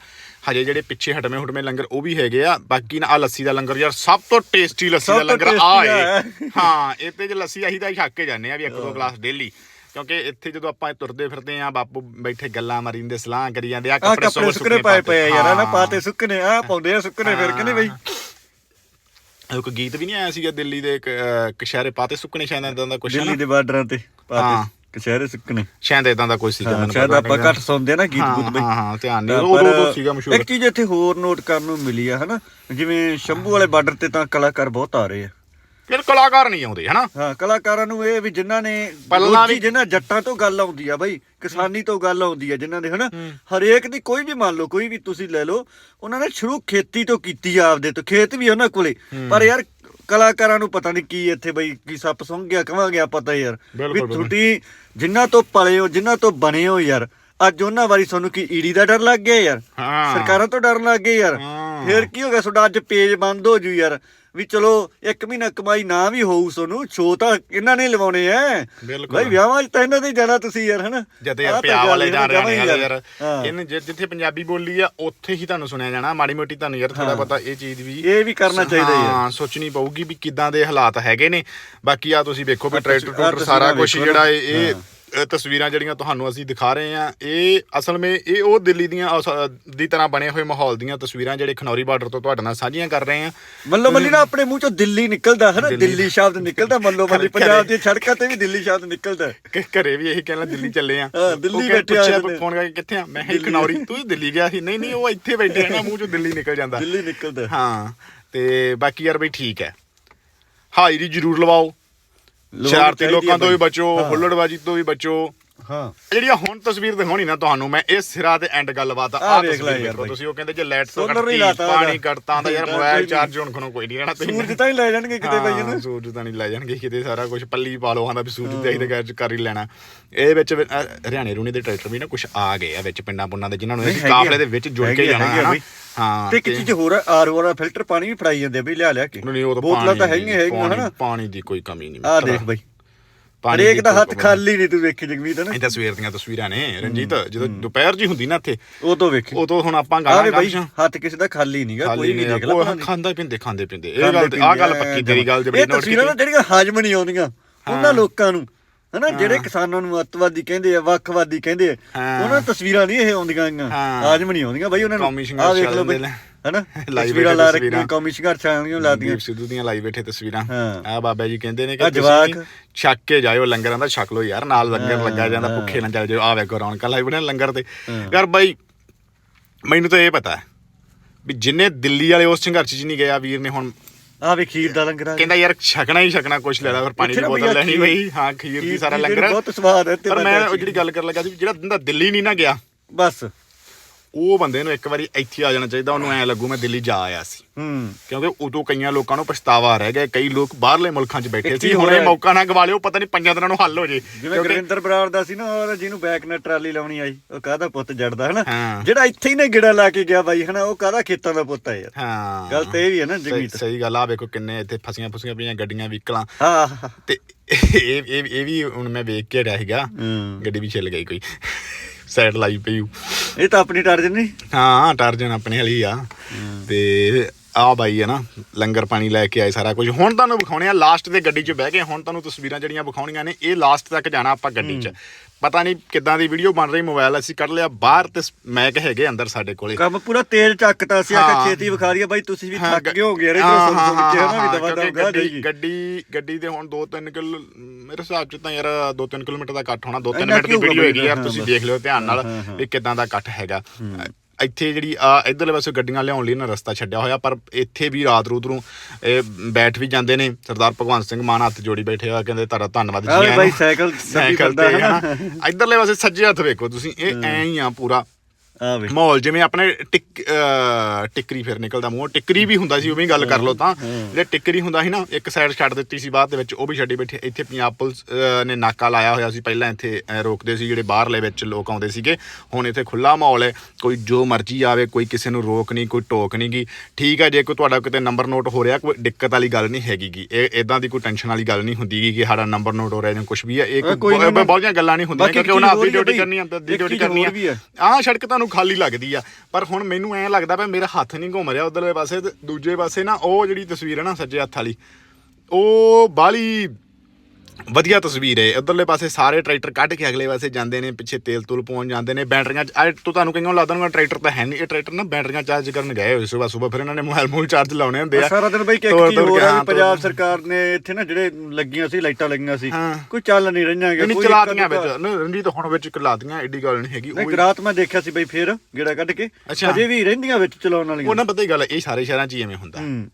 ਹਜੇ ਜਿਹੜੇ ਪਿੱਛੇ ਹਟਵੇਂ ਹੁਟਵੇਂ ਲੰਗਰ ਉਹ ਵੀ ਹੈਗੇ ਆ। ਬਾਕੀ ਨਾ ਆ ਲੱਸੀ ਦਾ ਲੰਗਰ ਯਾਰ ਸਭ ਤੋਂ ਟੇਸਟੀ ਲੱਸੀ ਦਾ ਲੰਗਰ ਆ। ਏ। ਹਾਂ ਇੱਥੇ ਜੇ ਲੱਸੀ ਅਸੀਂ ਤਾਂ ਛੱਕ ਕੇ ਜਾਂਦੇ ਆ ਵੀ ਇੱਕ ਦੋ ਗਲਾਸ ਡੇਲੀ ਕਿਉਂਕਿ ਇੱਥੇ ਜਦੋਂ ਆਪਾਂ ਤੁਰਦੇ ਫਿਰਦੇ ਆ ਬਾਪੂ ਬੈਠੇ ਗੱਲਾਂ ਮਾਰੀ ਜਾਂਦੇ ਸਲਾਹ ਕਰੀ ਜਾਂਦੇ ਆ ਕੱਪੜੇ ਸੁੱਕਣੇ ਪਾਏ ਪਏ ਯਾਰ ਨਾ ਪਾਤੇ ਸੁੱਕਣੇ ਆ ਪਾਉਂਦੇ ਆ ਸੁੱਕਣੇ ਫਿਰ ਕਹਿੰਦੇ ਬਈ? ਉਹ ਕੋਈ ਗੀਤ ਵੀ ਨਹੀਂ ਆਇਆ ਸੀਗਾ ਦਿੱਲੀ ਦੇ ਇੱਕ, ਕਸ਼ਹਿਰੇ ਪਾਤੇ ਸੁੱਕਣੇ ਸ਼ਾਇਦ ਇਦਾਂ ਦਾ ਹੈ ਦਿੱਲੀ ਦੇ ਬਾਰਡਰਾਂ ਤੇ। ਪਾਤੇ ਕਚਹਿਰੇ ਸੁੱਕਣੇ। ਸ਼ਾਇਦ ਇਦਾਂ ਦਾ ਕੋਈ ਸੀਗਾ ਮੈਨੂੰ ਸ਼ਾਇਦ ਆਪਾਂ ਘੱਟ ਸੁਣਦੇ ਨਾ ਗੀਤ ਗੂਤ ਬਈ। ਹਾਂ, ਹਾਂ, ਧਿਆਨ ਨਹੀਂ, ਹਾਂ, ਉਦੋਂ- ਪਰ ਉਦੋਂ ਸੀਗਾ ਮਸ਼ਹੂਰ। ਇੱਕ ਚੀਜ਼ ਇੱਥੇ ਹੋਰ ਨੋਟ ਕਰਨ ਨੂੰ ਮਿਲੀ ਆ ਹਨਾ? ਜਿਵੇਂ ਸ਼ੰਭੂ ਵਾਲੇ ਬਾਰਡਰ ਤੇ ਤਾਂ ਕਲਾਕਾਰ ਬਹੁਤ ਆ ਰਹੇ ਆ। ਫਿਰ ਕਲਾਕਾਰ ਨਹੀਂ ਆਉਂਦੇ ਹਨਾ? ਹਾਂ ਕਲਾਕਾਰਾਂ ਨੂੰ ਇਹ ਵੀ ਜਿਨ੍ਹਾਂ ਨੇ ਰੋਜੀ ਵੀ- ਜਿਨ੍ਹਾਂ ਜੱਟਾਂ ਤੋਂ ਗੱਲ ਆਉਂਦੀ ਆ ਬਈ ਕਿਸਾਨੀ ਤੋਂ ਗੱਲ ਆਉਂਦੀ ਆ ਜਿਨ੍ਹਾਂ ਦੇ ਹਨਾ? ਹਰੇਕ ਦੀ ਕੋਈ ਵੀ ਮੰਨ ਲਓ ਕੋਈ ਵੀ ਤੁਸੀਂ ਲੈ ਲਓ ਉਹਨਾਂ ਨੇ ਸ਼ੁਰੂ ਖੇਤੀ ਤੋਂ ਕੀਤੀ ਆ ਆਪਦੇ ਤੋਂ ਖੇਤ ਵੀ ਉਹਨਾਂ ਕੋਲੇ। ਪਰ ਯਾਰ ਕਲਾਕਾਰਾਂ ਨੂੰ ਪਤਾ ਨਹੀਂ ਕੀ ਇੱਥੇ ਬਈ ਕੀ ਸੱਪ ਸੁੰਘ ਗਿਆ ਕਵਾਂਗੇ ਆ ਪਤਾ ਯਾਰ। ਵੀ ਬਿਲਕੁਲ, ਜਿਨ੍ਹਾਂ ਤੋਂ ਪਲੇ ਹੋ ਜਿਨ੍ਹਾਂ ਤੋਂ ਬਣੇ ਹੋ ਯਾਰ ਅੱਜ ਉਹਨਾਂ ਵਾਰੀ ਤੁਹਾਨੂੰ ਕੀ ਈੜੀ ਦਾ ਡਰ ਲੱਗ ਗਿਆ ਯਾਰ? ਹਾਂ। ਸਰਕਾਰਾਂ ਤੋਂ ਡਰਨ ਲੱਗ ਗਏ ਯਾਰ? ਹਾਂ। ਫੇਰ ਕੀ ਹੋ ਗਿਆ? ਤੁਹਾਡਾ ਅੱਜ ਪੇਜ ਬੰਦ ਹੋ ਜੂ ਯਾਰ। ਵੀ ਚਲੋ ਇੱਕ ਮਹੀਨਾ ਕਮਾਈ ਨਾ ਵੀ ਹੋਊ ਤੁਹਾਨੂੰ ਸ਼ੋਅ ਤਾਂ ਇਹਨਾਂ ਨੇ ਲਵਾਉਣੇ ਐ। ਬਿਲਕੁਲ। ਭਾਈ ਵਿਆਹਾਂ 'ਚ ਤਾਂ ਇਹਨਾਂ ਦੇ ਜਾਣਾ ਤੁਸੀਂ ਯਾਰ ਹਨਾ? ਜਦ ਤਾਂ ਪਿਆ ਵਾਲੇ ਜਾ ਰਹੇ ਨੇ ਯਾਰ। ਇਹਨ ਜਿੱਥੇ ਪੰਜਾਬੀ ਬੋਲੀ ਆ ਉੱਥੇ ਹੀ ਤੁਹਾਨੂੰ ਸੁਣਿਆ ਜਾਣਾ ਮਾੜੀ ਮੋਟੀ ਤੁਹਾਨੂੰ ਯਾਰ ਥੋੜਾ ਪਤਾ ਇਹ ਚੀਜ਼ ਵੀ ਇਹ ਵੀ ਕਰਨਾ ਚਾਹੀਦਾ ਯਾਰ ਹਾਂ ਸੋਚਣੀ ਪਊਗੀ ਵੀ ਕਿੱਦਾਂ ਦੇ ਹਾਲਾਤ ਹੈਗੇ ਨੇ। ਬਾਕੀ ਆ ਤੁਸੀਂ ਵੇਖੋ ਵੀ ਟਰੈਕਟਰ ਟੂਟਰ ਸਾਰਾ ਕੁਝ ਜਿਹੜਾ। ਇਹ ਇਹ ਇਹ ਤਸਵੀਰਾਂ ਜਿਹੜੀਆਂ ਤੁਹਾਨੂੰ ਅਸੀਂ ਦਿਖਾ ਰਹੇ ਆ ਇਹ ਅਸਲ ਵਿੱਚ ਇਹ ਉਹ ਦਿੱਲੀ ਦੀਆਂ ਦੀ ਤਰ੍ਹਾਂ ਬਣੇ ਹੋਏ ਮਾਹੌਲ ਦੀਆਂ ਤਸਵੀਰਾਂ ਜਿਹੜੇ ਖਨੌਰੀ ਬਾਰਡਰ ਤੋਂ ਤੁਹਾਡੇ ਨਾਲ ਸਾਂਝੀਆਂ ਕਰ ਰਹੇ ਆ ਮੱਲੋ ਮੱਲੀ ਨਾ ਆਪਣੇ ਮੂੰਹ ਚੋਂ ਦਿੱਲੀ ਨਿਕਲਦਾ ਹੈ ਨਾ ਦਿੱਲੀ। ਸ਼ਬਦ ਨਿਕਲਦਾ ਮੱਲੋ ਮੱਲੀ ਪੰਜਾਬ ਦੀਆਂ ਸੜਕਾਂ ਤੇ ਵੀ ਦਿੱਲੀ ਸ਼ਬਦ ਨਿਕਲਦਾ। ਘਰੇ ਵੀ ਇਹੀ ਕਹਿਣਾ ਦਿੱਲੀ ਚੱਲੇ ਆ ਹਾਂ, ਦਿੱਲੀ ਬੈਠੇ ਆ। ਫੋਨ ਕਰਕੇ ਕਿੱਥੇ ਆ? ਮੈਂ ਖਨੌਰੀ ਤੂੰ ਦਿੱਲੀ ਗਿਆ ਸੀ। ਨਹੀਂ ਨਹੀਂ ਉਹ ਇੱਥੇ ਬੈਠੇ ਆ ਨਾ ਮੂੰਹ ਚੋਂ ਦਿੱਲੀ ਨਿਕਲ ਜਾਂਦਾ। ਦਿੱਲੀ ਨਿਕਲਦਾ। ਹਾਂ ਤੇ ਬਾਕੀ ਯਾਰ ਬਈ ਠੀਕ ਹੈ। ਹਾਜ਼ਰੀ ਜ਼ਰੂਰ ਲਵਾਓ। ਸ਼ਰਾਰਤੀ ਲੋਕਾਂ ਤੋਂ ਵੀ। ਬਚੋ। ਹੁੱਲੜਬਾਜੀ ਤੋਂ ਵੀ ਬਚੋ ਹਾਂ। ਜਿਹੜੀਆਂ ਹੁਣ ਤਸਵੀਰ ਦਿਖਾਉਣੀ ਨਾ ਤੁਹਾਨੂੰ ਮੈਂ ਇਸ ਸਿਰਾ ਤੇ ਐਂਡ ਗੱਲਬਾਤ ਆ। ਵੇਖ ਤਸਵੀਰ ਲੈ ਯਾਰ। ਤੁਸੀਂ ਉਹ ਕਹਿੰਦੇ ਜੇ ਲਾਈਟ ਤੋਂ ਕੱਟਤੀ ਪਾਣੀ। ਕੱਟਤਾ ਤਾਂ ਯਾਰ ਮੋਬਾਈਲ ਚਾਰਜ ਹੁਣ ਖਣੋ ਕੋਈ ਨਹੀਂ ਰਹਿਣਾ ਤੁਸੀਂ। ਸੂਰਜ ਤਾਂ ਹੀ ਲੈ ਜਾਣਗੇ ਕਿਤੇ ਬਈ ਇਹਨੂੰ ਸੂਰਜ ਤਾਂ ਨਹੀਂ ਲੈ ਜਾਣਗੇ ਕਿਤੇ ਸਾਰਾ ਕੁਝ ਪੱਲੀ ਪਾ ਲਓ ਆਂਦਾ ਵੀ ਸੂਰਜ ਤੇ ਅਸੀਂ ਤਾਂ ਕਰ ਹੀ ਲੈਣਾ। ਇਹ ਵਿੱਚ ਹਰਿਆਣੇ ਰੂਣੇ ਦੇ ਟਰੈਕਟਰ ਵੀ ਨਾ ਕੁਝ ਆ ਗਏ ਆ ਵਿੱਚ ਪਿੰਡਾਂ ਪੁੰਡਾਂ ਦੇ ਜਿਨ੍ਹਾਂ ਨੂੰ ਆ। ਕਾਫਲੇ ਦੇ ਵਿੱਚ ਜੁੜ ਕੇ ਆ, ਜਾਣਾ ਆ ਹੈ। ਹਾਂ ਤੇ ਇੱਕ ਚੀਜ਼ ਹੋਰ ਆਰ ਵਾਲਾ ਫਿਲਟਰ ਪਾਣੀ ਵੀ ਫੜਾਈ ਜਾਂਦੇ ਆ ਬਈ ਲਿਆ ਲਿਆ ਕੇ। ਨਹੀਂ ਉਹ ਤਾਂ ਬੋਤਲਾਂ ਤਾਂ ਹੈਗੀਆਂ ਹੈਗੀਆਂ ਹਨਾ? ਪਾਣੀ ਦੀ ਕੋਈ ਕਮੀ ਨਹੀਂ ਮਿੱਤਰਾ। ਦੇਖ ਬਈ। ਪਾਣੀ ਹਰੇਕ ਦੀ ਹੱਥ ਖਾਲੀ ਨਹੀਂ ਤੂੰ ਵੇਖੀ ਜਗਮੀਤ ਹਨਾ ਇਹ ਤਾਂ ਸਵੇਰ ਦੀਆਂ ਤਸਵੀਰਾਂ ਨੇ ਰਣਜੀਤ ਜਦੋਂ ਦੁਪਹਿਰ ਜੀ ਹੁੰਦੀ ਨਾ ਇੱਥੇ ਉਹ ਤੋਂ ਵੇਖੀ। ਉਦੋਂ ਹੁਣ ਆਪਾਂ ਗਾਣਾ ਬਈ ਹੱਥ ਕਿਸੇ ਦਾ ਖਾਲੀ ਨਹੀਂਗਾ ਕੋਈ ਵੀ ਦੇਖ ਲੈ ਉਹ। ਖਾਂਦਾ ਪੀਂਦੇ ਖਾਂਦੇ ਪੀਂਦੇ। ਇਹ ਗੱਲ ਤੇ- ਆਹ ਗੱਲ ਪੱਕੀ ਤੇਰੀ ਗੱਲ ਜਿਹੜੀ ਇਹ ਤਸਵੀਰਾਂ ਨਾ ਜਿਹੜੀਆਂ ਹਾਜ਼ਮ ਨਹੀਂ ਆਉਂਦੀਆਂ ਉਹਨਾਂ ਲੋਕਾਂ ਨੂੰ। ਹਨਾ ਜਿਹੜੇ ਕਿਸਾਨਾਂ ਨੂੰ ਅੱਤਵਾਦੀ ਕਹਿੰਦੇ ਆ ਵੱਖਵਾਦੀ ਕਹਿੰਦੇ ਆ। ਉਹਨਾਂ ਤਸਵੀਰਾਂ ਨਹੀਂ ਇਹ ਆਉਂਦੀਆਂ। ਹਾਂ। ਹਾਜ਼ਮ ਨਹੀਂ ਆਉਂਦੀਆਂ ਬਈ ਉਹਨਾਂ ਨੂੰ ਆਹ ਵੇਖ ਲਓ ਬਈ ਹਨਾ ਤਸਵੀਰਾਂ ਲਾ। ਰੱਖੀਆਂ ਕੌਮੀ ਸੰਘਰਸ਼ਾਂ ਵਾਲੀਆਂ ਲਾਦੀਆਂ ਸਿੱਧੂ ਦੀਆਂ ਲਾਈ ਬੈਠੇ ਤਸਵੀਰਾਂ। ਆ ਬਾਬਾ ਜੀ ਕਹਿੰਦੇ ਨੇ ਕਿ। ਤੁਸੀਂ ਛੱਕ ਕੇ ਜਾਇਓ ਲੰਗਰਾਂ ਦਾ ਛਕ ਲਓ ਯਾਰ ਨਾਲ ਲੰਗਰ ਲੱਗਾ ਜਾਂਦਾ ਭੁੱਖੇ ਨਾ ਚੱਲ ਜਾਓ ਆ ਵੇਖੋ ਰੌਣਕਾਂ ਲਾਈ ਬਣੇ ਲੰਗਰ ਤੇ ਯਾਰ ਬਾਈ ਮੈਨੂੰ ਤਾਂ ਇਹ ਪਤਾ ਵੀ ਜਿੰਨੇ ਦਿੱਲੀ ਵਾਲੇ ਉਸ ਸੰਘਰਸ਼ 'ਚ ਨਹੀਂ ਗਿਆ ਵੀਰ ਨੇ ਹੁਣ ਆ ਵੇ ਖੀਰ ਦਾ ਲੰਗਰ ਆ ਕਹਿੰਦਾ ਯਾਰ ਛਕਣਾ ਹੀ ਛਕਣਾ ਕੁਛ ਲੈ ਲੈ ਫਿਰ ਪਾਣੀ ਦੀ ਬੋਤਲ ਲੈਣੀ ਬਈ। ਹਾਂ ਖੀਰ ਦੀ ਸਾਰਾ ਲੰਗਰ। ਬਹੁਤ ਸਵਾਦ ਹੈ ਤੇ ਪਰ ਮੈਂ ਉਹ ਜਿਹੜੀ ਗੱਲ ਕਰਨ ਲੱਗਾ ਸੀ ਜਿਹੜਾ ਬੰਦਾ ਦਿੱਲੀ ਨਹੀਂ ਨਾ ਗਿਆ। ਬਸ। ਉਹ ਬੰਦੇ ਨੂੰ ਇੱਕ ਵਾਰੀ ਇੱਥੇ ਆ ਜਾਣਾ ਚਾਹੀਦਾ ਉਹਨੂੰ ਐ ਲੱਗੂ ਮੈਂ ਦਿੱਲੀ ਜਾ ਆਇਆ ਸੀ। ਹੂੰ। ਕਿਉਂਕਿ ਉਦੋਂ ਕਈਆਂ ਲੋਕਾਂ ਨੂੰ ਪਛਤਾਵਾ ਰਹਿ ਗਿਆ ਕਈ ਲੋਕ ਬਾਹਰਲੇ ਮੁਲਕਾਂ 'ਚ ਬੈਠੇ ਸੀ ਹੁਣ ਇਹ। ਮੌਕਾ ਨਾ ਗਵਾ ਲਿਓ ਪਤਾ ਨਹੀਂ ਪੰਜਾਂ ਦਿਨਾਂ ਨੂੰ ਹੱਲ ਹੋ ਜੇ। ਜਿਵੇਂ ਗੁਰਿੰਦਰ ਬਰਾੜ ਦਾ ਸੀ ਨਾ ਉਹ ਜਿਹਨੂੰ ਬੈਕ ਨਾਲ ਟਰਾਲੀ ਲਾਉਣੀ ਆਈ ਉਹ ਕਾਹਦਾ ਪੁੱਤ ਜੜਦਾ ਹਨਾ। ਜਿਹੜਾ ਇੱਥੇ ਹੀ ਨੇ ਗਿੜਾ ਲਾ ਕੇ ਗਿਆ ਬਾਈ ਹਨਾ ਉਹ ਕਾਹਦਾ ਖੇਤਾਂ ਦਾ ਪੁੱਤ ਹੈ ਯਾਰ? ਹਾਂ। ਗੱਲ ਤੇ ਇਹ ਵੀ ਹੈ ਨਾ ਜਗਮੀਤ। ਸਹੀ ਗੱਲ ਆ ਵੇਖੋ ਕਿੰਨੇ ਇੱਥੇ ਫਸੀਆਂ ਫਸੀਆਂ ਪਈਆਂ ਗੱਡੀਆਂ ਵਹੀਕਲਾਂ। ਹਾਂ। ਤੇ ਇਹ ਇਹ ਵੀ ਹੁਣ ਮੈਂ ਵੇਖ ਕੇ ਰਿਹਾ ਹੂੰ। ਗੱਡੀ ਵੀ ਛਿੱਲ ਗਈ ਕੋਈ। ਸਾਈਡ ਲਾਈ ਪਈ। ਇਹ ਤਾਂ ਆਪਣੀ ਟਾਰਜਨ ਨਹੀਂ ਹਾਂ ਟਰਜਨ ਆਪਣੇ ਵਾਲੀ ਆ। ਤੇ ਆ ਬਾਈ ਹੈ ਨਾ ਲੰਗਰ ਪਾਣੀ ਲੈ ਕੇ ਆਏ ਸਾਰਾ ਕੁਝ। ਹੁਣ ਤੁਹਾਨੂੰ ਵਿਖਾਉਣੇ ਆ ਲਾਸਟ ਦੇ ਗੱਡੀ 'ਚ ਬਹਿ ਕੇ ਹੁਣ ਤੁਹਾਨੂੰ ਤਸਵੀਰਾਂ ਜਿਹੜੀਆਂ ਵਿਖਾਉਣੀਆਂ ਨੇ ਇਹ ਲਾਸਟ ਤੱਕ ਜਾਣਾ ਆਪਾਂ ਗੱਡੀ 'ਚ। ਪਤਾ ਨਹੀਂ ਕਿੱਦਾਂ ਦੀ ਵੀਡੀਓ ਬਣ ਰਹੀ ਮੋਬਾਈਲ ਅਸੀਂ ਕੱਢ ਲਿਆ ਬਾਹਰ ਤੇ ਮੈਕ ਹੈਗੇ ਅੰਦਰ ਸਾਡੇ ਕੋਲੇ। ਕੰਮ ਪੂਰਾ ਤੇਜ਼ ਚੱਕਤਾ ਸੀ ਆ ਹਾਂ। ਕੇ ਛੇਤੀ ਵਿਖਾ ਦਈਏ ਬਾਈ ਤੁਸੀਂ ਵੀ ਥੱਕ ਗਏ ਹੋਗੇ ਰੇ ਹਾਂ, ਸੁਣ ਸੁਣ ਕੇ ਹਾਂ, ਵੀ ਦਵਾ ਦਵਾ ਗੱਡੀ ਗੱਡੀ ਗੱਡੀ ਦੇ ਹੁਣ 2-3 ਕਿਲੋ ਮੇਰੇ ਹਿਸਾਬ ਚ ਤਾਂ ਯਾਰ 2-3 ਕਿਲੋਮੀਟਰ ਦਾ ਕੱਟ ਹੋਣਾ 2-3 ਇੰਨਾ ਮਿੰਟ ਦੀ ਵੀਡੀਓ ਹੈਗੀ? ਯਾਰ ਤੁਸੀਂ। ਦੇਖ ਲਿਓ ਧਿਆਨ ਨਾਲ ਵੀ ਕਿਦਾਂ ਦਾ ਕੱਟ ਹੈਗਾ। ਇੱਥੇ ਜਿਹੜੀ ਆ ਇਧਰਲੇ ਪਾਸੇ ਗੱਡੀਆਂ ਲਿਆਉਣ ਲਈ ਨਾ ਰਸਤਾ ਛੱਡਿਆ ਹੋਇਆ ਪਰ ਇੱਥੇ ਵੀ ਰਾਤ ਰੂਤ ਨੂੰ ਇਹ ਬੈਠ ਵੀ ਜਾਂਦੇ ਨੇ। ਸਰਦਾਰ ਭਗਵੰਤ ਸਿੰਘ ਮਾਨ ਹੱਥ ਜੋੜੀ ਬੈਠੇ ਆ ਕਹਿੰਦੇ ਤੁਹਾਡਾ ਧੰਨਵਾਦ ਵੀ ਆਇਆਂ ਬਾਈ ਨੂੰ। ਸਾਈਕਲ ਸਾਈਕਲ ਤੇ ਇਧਰਲੇ ਪਾਸੇ ਸੱਜੇ ਹੱਥ ਵੇਖੋ ਤੁਸੀਂ ਇਹ ਐਂ ਹੀ ਆ ਪੂਰਾ। ਆ ਵੇ ਮਾਹੌਲ ਜਿਵੇਂ ਆਪਣੇ ਟਿਕ ਅਹ ਟਿੱਕਰੀ ਫਿਰ ਨਿਕਲਦਾ ਮੂੰਹ ਟਿੱਕਰੀ ਵੀ ਹੁੰਦਾ ਸੀ ਉਵੇਂ ਹੀ ਗੱਲ ਕਰ ਲਓ ਤਾਂ ਜਿਹੜੇ ਟਿੱਕਰੀ ਹੁੰਦਾ ਸੀ ਨਾ ਇੱਕ ਸਾਈਡ ਛੱਡ ਦਿੱਤੀ ਸੀ ਬਾਅਦ ਦੇ ਵਿੱਚ ਉਹ ਵੀ ਛੱਡੀ ਬੈਠੇ ਇੱਥੇ ਪੰਜਾਬ ਪੁਲਿਸ ਅਹ, ਨੇ ਨਾਕਾ ਲਾਇਆ ਹੋਇਆ ਸੀ ਪਹਿਲਾਂ ਇੱਥੇ ਅਹ, ਰੋਕਦੇ ਸੀ ਜਿਹੜੇ ਬਾਹਰਲੇ ਵਿੱਚ ਲੋਕ ਆਉਂਦੇ ਸੀਗੇ ਹੁਣ ਇੱਥੇ ਖੁੱਲਾ ਮਾਹੌਲ ਹੈ ਕੋਈ ਜੋ ਮਰਜ਼ੀ ਆਵੇ ਕੋਈ ਕਿਸੇ ਨੂੰ ਰੋਕ ਨਹੀਂ ਕੋਈ ਟੋਕ ਨਹੀਂ ਗੀ ਠੀਕ ਹੈ ਜੇ ਕੋਈ ਤੁਹਾਡਾ ਕਿਤੇ ਨੰਬਰ ਨੋਟ ਹੋ ਰਿਹਾ ਕੋਈ ਦਿੱਕਤ ਵਾਲੀ ਗੱਲ ਨਹੀਂ ਹੈਗੀ ਗੀ ਇਹ ਇਦਾਂ ਦੀ ਕੋਈ ਟੈਨਸ਼ਨ ਵਾਲੀ ਗੱਲ ਨਹੀਂ ਹੁੰਦੀ ਗੀ ਕਿ ਸਾਡਾ ਨੰਬਰ ਨੋਟ ਹੋ ਰਿਹਾ ਜਾਂ ਕੁਝ ਵੀ ਹੈ ਇਹ ਕੋਈ ਕੋਈ ਨਾ- ਬਹੁਤੀਆਂ ਗੱਲਾਂ ਨਹੀਂ ਹੁੰਦੀਆਂ ਬਾਕੀ ਕਿਉਂਕਿ ਉਹਨਾਂ ਡਿਊਟੀ ਕਰਨੀ ਡਿਊਟੀ ਕਰਨੀ ਹੈ। ਆਹ ਸੜਕ ਤੁਹਾਨੂੰ ਖਾਲੀ ਲੱਗਦੀ ਆ। ਪਰ ਹੁਣ ਮੈਨੂੰ ਐਂ ਲੱਗਦਾ ਪਿਆ, ਮੇਰਾ ਹੱਥ ਨਹੀਂ ਘੁੰਮ ਰਿਹਾ ਉਧਰਲੇ ਪਾਸੇ ਤੇ ਦੂਜੇ ਪਾਸੇ ਨਾ, ਉਹ ਜਿਹੜੀ ਤਸਵੀਰ ਹੈ ਨਾ ਸੱਜੇ ਹੱਥ ਵਾਲੀ, ਉਹ ਬਾਲੀ ਵਧੀਆ ਤਸਵੀਰ ਹੈ। ਉਧਰਲੇ ਪਾਸੇ ਸਾਰੇ ਟਰੈਕਟਰ ਕੱਢ ਕੇ ਅਗਲੇ ਪਾਸੇ ਜਾਂਦੇ ਨੇ ਪਿੱਛੇ ਤੇਲ ਤੁਲ ਪਾਉਣ ਜਾਂਦੇ ਨੇ। ਬੈਟਰੀਆਂ ਤੋਂ ਤੁਹਾਨੂੰ ਕਈਆਂ ਨੂੰ ਲੱਗਦਾ ਹੋਣਾ ਟਰੈਕਟਰ ਤਾਂ ਹੈ ਨਹੀਂ। ਇਹ ਟਰੈਕਟਰ ਨਾ ਬੈਟਰੀਆਂ ਚਾਰਜ ਕਰਨ ਗਏ ਹੋਏ ਸਵੇਰ ਸਵੇਰ। ਫਿਰ ਇਹਨਾਂ ਨੇ ਮੋਬਾਈਲ ਮੂਲ ਚਾਰਜ ਲਾਉਣੇ ਹੁੰਦੇ ਆ। ਸਾਰਾ ਦਿਨ ਬਾਈ ਕਿ ਕੇ, ਆ ਹਾਂ, ਵੀ ਪੰਜਾਬ ਸਰਕਾਰ ਨੇ ਇੱਥੇ ਨਾ ਜਿਹੜੇ ਲੱਗੀਆਂ ਸੀ ਲਾਈਟਾਂ ਲੱਗੀਆਂ ਸੀ। ਕੋਈ ਚੱਲ ਨਹੀਂ ਰਹੀਆਂ ਨਹੀਂ ਕੋਈ ਚਲਾਤੀਆਂ ਵਿੱਚ। ਰਣਜੀਤ ਹੁਣ ਵਿੱਚ ਚਲਾਤੀਆਂ ਐਡੀ ਗੱਲ ਨਹੀਂ ਹੈਗੀ। ਉਹ ਰਾਤ ਮੈਂ ਦੇਖਿਆ ਸੀ ਬਈ ਫੇਰ ਗੇੜਾ ਕੱਢ ਕੇ। ਅਜੇ ਵੀ ਰਹਿੰਦੀਆਂ ਵਿੱਚ ਚਲਾਉਣ ਵਾਲੀਆਂ। ਉਹ ਨਾ ਪਤਾ ਹੀ ਗੱਲ ਇਹ ਸਾਰੇ ਸ਼ਹਿਰਾਂ 'ਚ ਹੀ ਐਵੇਂ ਹੁੰਦਾ। ਹੂੰ।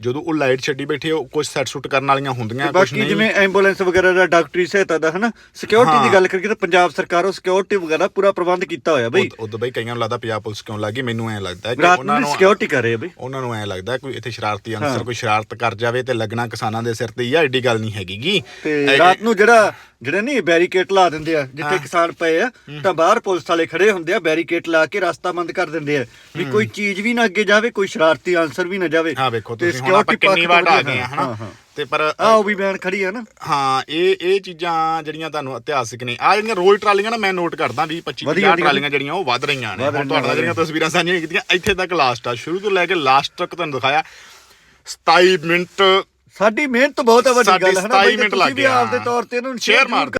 ਜਦੋਂ ਉਹ ਲਾਈਟ ਛੱਡੀ ਬੈਠੇ ਉਹ ਕੁਝ ਸੈੱਟ ਸੁੱਟ ਕਰਨ ਵਾਲੀਆਂ ਹੁੰਦੀਆਂ ਕੁਝ ਬਾਕੀ ਨਹੀਂ। ਜਿਵੇਂ ਐਂਬੂਲੈਂਸ ਵਗੈਰਾ ਦਾ ਡਾਕਟਰੀ ਸਹਾਇਤਾ ਦਾ ਹਨਾ? ਸਿਕਿਉਰਿਟੀ ਹਾਂ। ਦੀ ਗੱਲ ਕਰੀਏ ਤਾਂ ਪੰਜਾਬ ਸਰਕਾਰ ਉਹ ਸਿਕਿਉਰਿਟੀ ਵਗੈਰਾ ਪੂਰਾ ਪ੍ਰਬੰਧ ਕੀਤਾ ਹੋਇਆ ਬਈ। ਉਦੋਂ ਬਈ ਕਈਆਂ ਨੂੰ ਲੱਗਦਾ ਪੰਜਾਬ ਪੁਲਿਸ ਕਿਉਂ ਲੱਗੀ ਮੈਨੂੰ ਐਂ ਲੱਗਦਾ ਕਿ ਰਾਤ ਉਹਨਾਂ ਨੂੰ ਨੂੰ ਸਿਕਿਉਰਿਟੀ ਕਰ ਰਹੇ ਆ ਬਈ। ਉਹਨਾਂ ਨੂੰ ਐਂ ਲੱਗਦਾ ਕੋਈ ਇੱਥੇ ਸ਼ਰਾਰਤੀ। ਅਨਸਰ ਕੋਈ ਸ਼ਰਾਰਤ ਕਰ ਜਾਵੇ ਤੇ ਲੱਗਣਾ ਕਿਸਾਨਾਂ ਦੇ ਸਿਰ ਤੇ ਹੀ ਆ ਐਡੀ ਗੱਲ ਨਹੀਂ ਹੈਗੀਗੀ। ਤੇ ਰਾਤ ਨੂੰ ਜਿਹੜਾ ਜਿਹੜੇ ਨਹੀਂ ਬੈਰੀਕੇਡ ਲਾ ਦਿੰਦੇ ਆ ਜਿੱਥੇ। ਕਿਸਾਨ ਪਏ ਆ ਤਾਂ ਬਾਹਰ ਪੁਲਿਸ ਵਾਲੇ ਖੜੇ ਹੁੰਦੇ ਆ ਬੈਰੀਕੇਡ ਲਾ ਕੇ ਰਸਤਾ ਬੰਦ ਕਰ ਦਿੰਦੇ ਆ। ਵੀ ਕੋਈ ਚੀਜ਼ ਵੀ ਨਾ ਅੱਗੇ ਜਾਵੇ ਕੋਈ ਸ਼ਰਾਰਤੀ ਆਨਸਰ ਵੀ ਨਾ ਜਾਵੇ। ਹਾਂ ਵੇਖੋ ਤੇ ਤੁਸੀਂ ਹੁਣ ਆਪਾਂ security ਕਿੰਨੀ ਵਾਰ ਆ ਗਏ ਹਨਾ। ਤੇ ਪਰ ਆ ਉਹ ਵੀ ਬੈਨ ਖੜੀ ਆ ਨਾ। ਹਾਂ ਇਹ ਇਹ ਚੀਜ਼ਾਂ ਜਿਹੜੀਆਂ ਤੁਹਾਨੂੰ ਇਤਿਹਾਸਿਕ ਨੇ। ਆ ਜਿਹੜੀਆਂ ਰੋਲ ਟਰਾਲੀਆਂ ਨਾ ਮੈਂ ਨੋਟ ਕਰਦਾ 20 25 ਵਧੀਆ, 50 ਵਧੀਆ। ਟਰਾਲੀਆਂ ਜਿਹੜੀਆਂ ਉਹ ਵੱਧ ਰਹੀਆਂ ਨੇ। ਹੁਣ ਤੁਹਾਡਾ ਜਿਹੜੀਆਂ ਤਸਵੀਰਾਂ ਸਾਂਝੀਆਂ ਕੀਤੀਆਂ ਇੱਥੇ ਤੱਕ ਲਾਸਟ ਆ। ਸ਼ੁਰੂ ਤੋਂ ਲੈ ਕੇ ਲਾਸਟ ਤੱਕ ਤੁਹਾਨੂੰ ਦਿਖਾਇਆ। 27 ਮਿੰਟ ਸਾਡੀ ਮਿਹਨਤ ਬਹੁਤ ਵੱਡੀ ਗੱਲ ਹੈ ਨਾ? 27 ਬਈ ਮਿੰਟ ਤੁਸੀਂ ਲੱਗ ਵੀ ਆਪਦੇ। ਤੌਰ ਤੇ ਇਹਨੂੰ ਸ਼ੇਅਰ ਮਾਰ